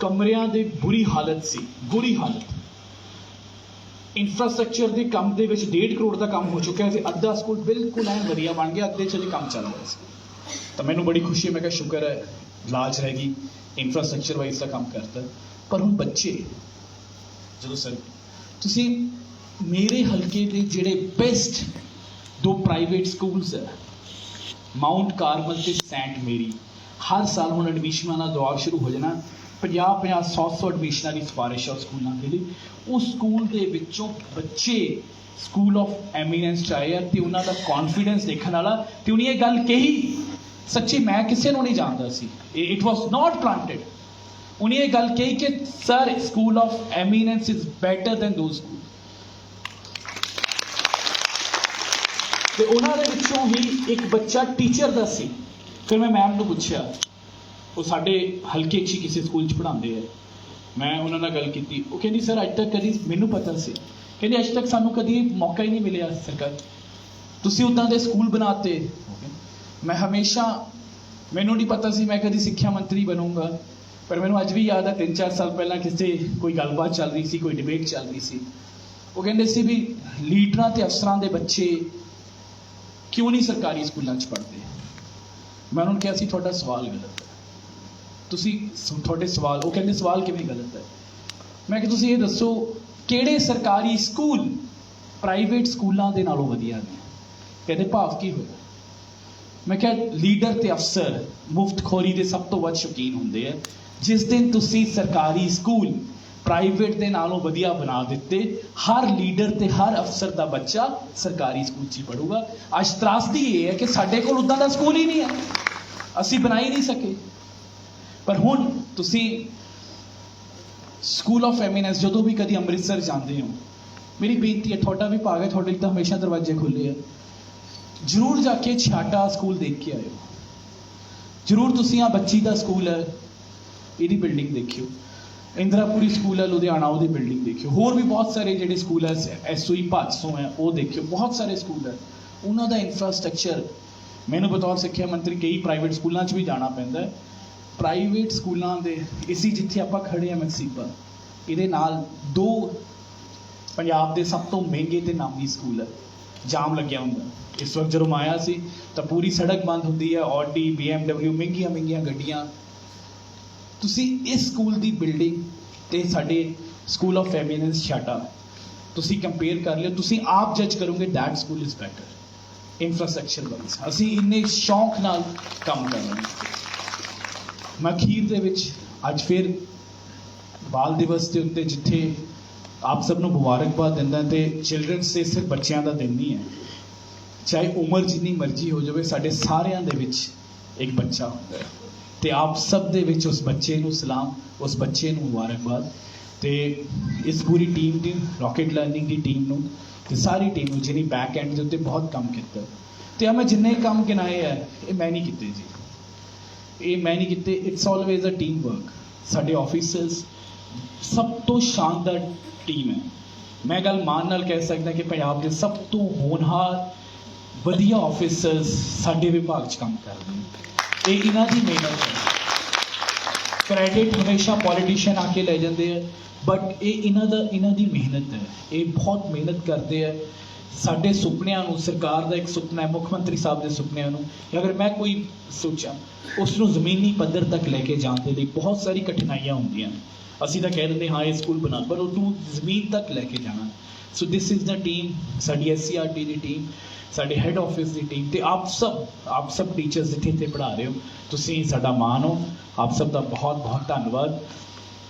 ਕਮਰਿਆਂ ਦੀ ਬੁਰੀ ਹਾਲਤ ਸੀ ਬੁਰੀ ਹਾਲਤ ਇਨਫਰਾਸਟ੍ਰਕਚਰ ਦੇ ਕੰਮ ਦੇ ਵਿੱਚ 1.5 ਕਰੋੜ ਦਾ ਕੰਮ ਹੋ ਚੁੱਕਿਆ ਸੀ ਅੱਧਾ ਸਕੂਲ ਬਿਲਕੁਲ ਐਨ ਵਧੀਆ ਬਣ ਗਿਆ ਅੱਧੇ ਚ ਅਜੇ ਕੰਮ ਚੱਲ ਰਿਹਾ ਸੀ ਤਾਂ ਮੈਨੂੰ ਬੜੀ ਖੁਸ਼ੀ ਹੈ ਮੈਂ ਕਿਹਾ ਸ਼ੁਕਰ ਹੈ ਲਾਜ ਰਹੇਗੀ ਇਨਫਰਾਸਟ੍ਰਕਚਰ ਵਾਈਜ਼ ਦਾ ਕੰਮ ਕਰਤਾ। ਪਰ ਹੁਣ ਬੱਚੇ, ਜਦੋਂ ਸਰ, ਤੁਸੀਂ ਮੇਰੇ ਹਲਕੇ ਦੇ ਜਿਹੜੇ ਬੈਸਟ ਦੋ ਪ੍ਰਾਈਵੇਟ ਸਕੂਲਸ ਹੈ ਮਾਊਂਟ ਕਾਰਮਲ ਤੇ ਸੈਂਟ ਮੇਰੀ ਹਰ ਸਾਲ ਹੁਣ ਐਡਮਿਸ਼ਨਾਂ ਦਾ ਦੌਰ ਸ਼ੁਰੂ ਹੋ ਜਾਣਾ। 50 50 100 100 ਐਡਮਿਸ਼ਨਾਂ ਦੀ ਸਿਫਾਰਿਸ਼ ਹੈ ਉਸ ਸਕੂਲਾਂ ਦੇ ਲਈ। ਉਸ ਸਕੂਲ ਦੇ ਵਿੱਚੋਂ ਬੱਚੇ ਸਕੂਲ ਆਫ ਐਮੀਨੈਂਸ ਚ ਆਏ ਆ ਤੇ ਉਹਨਾਂ ਦਾ ਕੌਨਫੀਡੈਂਸ ਦੇਖਣ ਵਾਲਾ। ਤੇ ਉਹਨੇ ਇਹ ਗੱਲ ਕਹੀ ਸੱਚੀ ਮੈਂ ਕਿਸੇ ਨੂੰ ਨਹੀਂ ਜਾਣਦਾ ਸੀ ਇਟ ਵਾਸ ਨਾਟ ਪਲਾਂਟਡ ਉਹਨੇ ਇਹ ਗੱਲ ਕਹੀ ਕਿ sir school of eminence is better than ਦੋ ਸਕੂਲ ਤੇ ਉਹਨਾਂ ਦੇ ਵਿੱਚੋਂ ਹੀ ਇੱਕ ਬੱਚਾ ਟੀਚਰ ਦਾ ਸੀ ਫਿਰ ਮੈਂ ਮੈਮ ਨੂੰ ਪੁੱਛਿਆ ਉਹ ਸਾਡੇ ਹਲਕੇ 'ਚ ਹੀ ਕਿਸੇ ਸਕੂਲ 'ਚ ਪੜ੍ਹਾਉਂਦੇ ਆ ਮੈਂ ਉਹਨਾਂ ਨਾਲ ਗੱਲ ਕੀਤੀ ਉਹ ਕਹਿੰਦੀ ਸਰ ਅੱਜ ਤੱਕ ਕਦੀ ਮੈਨੂੰ ਪਤਾ ਸੀ ਕਹਿੰਦੀ ਅੱਜ ਤੱਕ ਸਾਨੂੰ ਕਦੀ ਮੌਕਾ ਹੀ ਨਹੀਂ ਮਿਲਿਆ ਸਰਕਾਰ ਤੁਸੀਂ ਉਦਾਂ ਦੇ ਸਕੂਲ ਬਣਾਤੇ ਮੈਂ ਹਮੇਸ਼ਾ, ਮੈਨੂੰ ਨਹੀਂ ਪਤਾ ਸੀ ਮੈਂ ਕਦੀ ਸਿੱਖਿਆ ਮੰਤਰੀ ਬਣੂੰਗਾ, ਪਰ ਮੈਨੂੰ ਅੱਜ ਵੀ ਯਾਦ ਹੈ 3-4 ਸਾਲ ਪਹਿਲਾਂ ਕਿਸੇ ਕੋਈ ਗੱਲਬਾਤ ਚੱਲ ਰਹੀ ਸੀ, ਕੋਈ ਡਿਬੇਟ ਚੱਲ ਰਹੀ ਸੀ। ਉਹ ਕਹਿੰਦੇ ਸੀ ਵੀ ਲੀਡਰਾਂ ਤੇ ਅਫਸਰਾਂ ਦੇ ਬੱਚੇ ਕਿਉਂ ਨਹੀਂ ਸਰਕਾਰੀ ਸਕੂਲਾਂ 'ਚ ਪੜ੍ਹਦੇ? ਮੈਂ ਉਹਨਾਂ ਨੂੰ ਕਿਹਾ ਸੀ, ਤੁਹਾਡਾ ਸਵਾਲ ਗਲਤ ਹੈ। ਤੁਸੀਂ ਤੁਹਾਡੇ ਸਵਾਲ, ਉਹ ਕਹਿੰਦੇ, ਸਵਾਲ ਕਿਵੇਂ ਗਲਤ ਹੈ? ਮੈਂ ਕਿ ਤੁਸੀਂ ਇਹ ਦੱਸੋ, ਕਿਹੜੇ ਸਰਕਾਰੀ ਸਕੂਲ ਪ੍ਰਾਈਵੇਟ ਸਕੂਲਾਂ ਦੇ ਨਾਲੋਂ ਵਧੀਆ ਨੇ? ਕਹਿੰਦੇ, ਭਾਵ ਕੀ ਹੋਇਆ? ਮੈਂ ਕਿਹਾ ਲੀਡਰ ਤੇ ਅਫਸਰ ਮੁਫਤਖੋਰੀ ਦੇ ਸਭ ਤੋਂ ਵੱਧ ਸ਼ੌਕੀਨ ਹੁੰਦੇ ਆ। ਜਿਸ ਦਿਨ ਤੁਸੀਂ ਸਰਕਾਰੀ ਸਕੂਲ ਪ੍ਰਾਈਵੇਟ ਦੇ ਨਾਲੋਂ ਵਧੀਆ ਬਣਾ ਦਿੱਤੇ, ਹਰ ਲੀਡਰ ਤੇ ਹਰ ਅਫਸਰ ਦਾ ਬੱਚਾ ਸਰਕਾਰੀ ਸਕੂਲ 'ਚ ਹੀ ਪੜੂਗਾ ਅੱਜ ਤਰਾਸਦੀ ਇਹ ਹੈ ਕਿ ਸਾਡੇ ਕੋਲ ਉਦਾਂ ਦਾ ਸਕੂਲ ਹੀ ਨਹੀਂ ਹੈ। ਅਸੀਂ ਬਣਾ ਹੀ ਨਹੀਂ ਸਕੇ। ਪਰ ਹੁਣ ਤੁਸੀਂ ਸਕੂਲ ਆਫ ਐਮੀਨੈਂਸ ਜਦੋਂ ਵੀ ਕਦੀ ਅੰਮ੍ਰਿਤਸਰ ਜਾਂਦੇ ਹੋ, ਮੇਰੀ ਬੇਨਤੀ ਹੈ, ਤੁਹਾਡਾ ਵੀ ਭਾਗ ਹੈ, ਤੁਹਾਡੇ ਲਈ ਤਾਂ ਹਮੇਸ਼ਾ ਦਰਵਾਜ਼ੇ ਖੁੱਲੇ ਆ। ਜਰੂਰ ਜਾ ਕੇ ਛਾਟਾ ਸਕੂਲ ਦੇਖ ਕੇ ਆਇਓ। ਜਰੂਰ ਤੁਸੀਂ ਆ ਬੱਚੀ ਦਾ ਸਕੂਲ ਹੈ, ਇਹਦੀ ਬਿਲਡਿੰਗ ਦੇਖਿਓ। ਇੰਦਰਾਪੁਰੀ ਸਕੂਲ ਹੈ, ਲੁਧਿਆਣਾ ਉਹਦੀ ਬਿਲਡਿੰਗ ਦੇਖਿਓ। ਹੋਰ ਵੀ ਬਹੁਤ ਸਾਰੇ ਜਿਹੜੇ ਸਕੂਲ ਹੈ ਐਸਓਈ ਪਾਤਸੋਂ ਹੈ, ਉਹ ਦੇਖਿਓ। ਬਹੁਤ ਸਾਰੇ ਸਕੂਲ ਹੈ। ਉਹਨਾਂ ਦਾ ਇਨਫਰਾਸਟ੍ਰਕਚਰ ਮੈਨੂੰ ਬਤੌਰ ਸਿੱਖਿਆ ਮੰਤਰੀ ਕਈ ਪ੍ਰਾਈਵੇਟ ਸਕੂਲਾਂ 'ਚ ਵੀ ਜਾਣਾ ਪੈਂਦਾ ਹੈ। ਪ੍ਰਾਈਵੇਟ ਸਕੂਲਾਂ ਦੇ, ਇਸੀ ਜਿੱਥੇ ਆਪਾਂ ਖੜੇ ਆ ਮਕਸੀਬਾ ਇਹਦੇ ਨਾਲ ਦੋ ਪੰਜਾਬ ਦੇ ਸਭ ਤੋਂ ਮਹਿੰਗੇ ਤੇ ਨਾਮੀ ਸਕੂਲ ਹੈ। ਜਾਮ ਲੱਗਿਆ ਹੁੰਦਾ। ਇਸ ਵਕਤ ਜਦੋਂ ਮੈਂ ਆਇਆ ਸੀ, ਤਾਂ ਪੂਰੀ ਸੜਕ ਬੰਦ ਹੁੰਦੀ ਹੈ ਆਡੀ BMW ਮਹਿੰਗੀਆਂ ਮਹਿੰਗੀਆਂ ਗੱਡੀਆਂ। ਤੁਸੀਂ ਇਸ ਸਕੂਲ ਦੀ ਬਿਲਡਿੰਗ ਤੇ ਸਾਡੇ ਸਕੂਲ ਆਫ ਐਮੀਨੈਂਸ ਛਾਟਾ, ਤੁਸੀਂ ਕੰਪੇਅਰ ਕਰ ਲਿਓ, ਤੁਸੀਂ ਆਪ ਜੱਜ ਕਰੋਗੇ that school is better infrastructure wise ਅਸੀਂ ਇੰਨੇ ਸ਼ੌਂਕ ਨਾਲ ਕੰਮ ਕਰ ਰਹੇ ਹਾਂ। ਮੈਂ ਅਖੀਰ ਦੇ ਵਿੱਚ ਅੱਜ ਫਿਰ ਬਾਲ ਦਿਵਸ ਦੇ ਉੱਤੇ ਜਿੱਥੇ ਆਪ ਸਭ ਨੂੰ ਮੁਬਾਰਕਬਾਦ ਦਿੰਦਾ ਤੇ ਚਿਲਡਰਨਸ ਡੇ ਸਿਰਫ ਬੱਚਿਆਂ ਦਾ ਦਿਨ ਨਹੀਂ ਹੈ। ਚਾਹੇ ਉਮਰ ਜਿੰਨੀ ਮਰਜ਼ੀ ਹੋ ਜਾਵੇ, ਸਾਡੇ ਸਾਰਿਆਂ ਦੇ ਵਿੱਚ ਇੱਕ ਬੱਚਾ ਹੁੰਦਾ ਹੈ। ਤੇ ਆਪ ਸਭ ਦੇ ਵਿੱਚ ਉਸ ਬੱਚੇ ਨੂੰ ਸਲਾਮ, ਉਸ ਬੱਚੇ ਨੂੰ ਮੁਬਾਰਕਬਾਦ। ਤੇ ਇਸ ਪੂਰੀ ਟੀਮ ਦੀ ਰਾਕਟ ਲਰਨਿੰਗ ਦੀ ਟੀਮ ਨੂੰ ਤੇ ਸਾਰੀ ਟੀਮ ਨੂੰ ਜਿਹਨੇ ਬੈਕ ਐਂਡ ਦੇ ਉੱਤੇ ਬਹੁਤ ਕੰਮ ਕੀਤਾ। ਤੇ ਆ ਮੈਂ ਜਿੰਨੇ ਕੰਮ ਗਿਣਾਏ ਆ, ਇਹ ਮੈਂ ਨਹੀਂ ਕੀਤੇ ਜੀ। ਇਹ ਮੈਂ ਨਹੀਂ ਕੀਤੇ it's always a team work ਸਾਡੇ ਆਫੀਸਰਸ ਸਭ ਤੋਂ ਸ਼ਾਨਦਾਰ ਟੀਮ ਹੈ। ਮੈਂ ਗੱਲ ਮਾਨ ਨਾਲ ਕਹਿ ਸਕਦਾ ਕਿ ਪੰਜਾਬ ਦੇ ਸਭ ਤੋਂ ਹੋਣਹਾਰ, ਵਧੀਆ ਆਫੀਸਰਸ ਸਾਡੇ ਵਿਭਾਗ 'ਚ ਕੰਮ ਕਰਦੇ ਨੇ। ਇਹ ਇਹਨਾਂ ਦੀ ਮਿਹਨਤ ਹੈ। ਕ੍ਰੈਡਿਟ ਹਮੇਸ਼ਾ ਪੋਲੀਟੀਸ਼ੀਅਨ ਆ ਕੇ ਲੈ ਜਾਂਦੇ ਆ ਬਟ ਇਹ ਇਹਨਾਂ ਦਾ, ਇਹਨਾਂ ਦੀ ਮਿਹਨਤ ਹੈ। ਇਹ ਬਹੁਤ ਮਿਹਨਤ ਕਰਦੇ ਆ। ਸਾਡੇ ਸੁਪਨਿਆਂ ਨੂੰ, ਸਰਕਾਰ ਦਾ ਇੱਕ ਸੁਪਨਾ ਹੈ, ਮੁੱਖ ਮੰਤਰੀ ਸਾਹਿਬ ਦੇ ਸੁਪਨਿਆਂ ਨੂੰ। ਅਗਰ ਮੈਂ ਕੋਈ ਸੋਚਾਂ ਉਸ ਨੂੰ ਜ਼ਮੀਨੀ ਪੱਧਰ ਤੱਕ ਲੈ ਕੇ ਜਾਣ ਦੇ ਲਈ ਬਹੁਤ ਸਾਰੀ ਕਠਿਨਾਈਆਂ ਹੁੰਦੀਆਂ ਨੇ। ਅਸੀਂ ਤਾਂ ਕਹਿ ਦਿੰਦੇ ਹਾਂ ਇਹ ਸਕੂਲ ਬਣਾ, ਪਰ ਉਹਨੂੰ ਜ਼ਮੀਨ ਤੱਕ ਲੈ ਕੇ ਜਾਣਾ। ਸੋ ਦਿਸ ਇਜ਼ ਦਾ ਟੀਮ ਸਾਡੀ ਐਸਸੀਆਰਟੀ ਦੀ ਟੀਮ ਸਾਡੇ ਹੈੱਡ ਆਫਿਸ ਦੀ ਟੀਮ ਤੇ ਆਪ ਸਭ ਆਪ ਸਭ ਟੀਚਰਸ ਜਿੱਥੇ ਇੱਥੇ ਪੜ੍ਹਾ ਰਹੇ ਹੋ। ਤੁਸੀਂ ਸਾਡਾ ਮਾਣ ਹੋ। ਆਪ ਸਭ ਦਾ ਬਹੁਤ ਬਹੁਤ ਧੰਨਵਾਦ।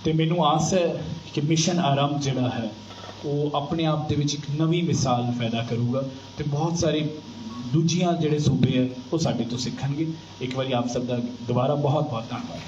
ਤੇ ਮੈਨੂੰ ਆਸ ਹੈ ਕਿ ਮਿਸ਼ਨ ਆਰੰਭ ਜਿਹੜਾ ਹੈ, ਉਹ ਆਪਣੇ ਆਪ ਦੇ ਵਿੱਚ ਇੱਕ ਨਵੀਂ ਮਿਸਾਲ ਪੈਦਾ ਕਰੂਗਾ ਤੇ ਬਹੁਤ ਸਾਰੇ ਦੂਜੀਆਂ ਜਿਹੜੇ ਸੂਬੇ ਹੈ, ਉਹ ਸਾਡੇ ਤੋਂ ਸਿੱਖਣਗੇ। ਇੱਕ ਵਾਰੀ ਆਪ ਸਭ ਦਾ ਦੁਬਾਰਾ ਬਹੁਤ ਬਹੁਤ ਧੰਨਵਾਦ।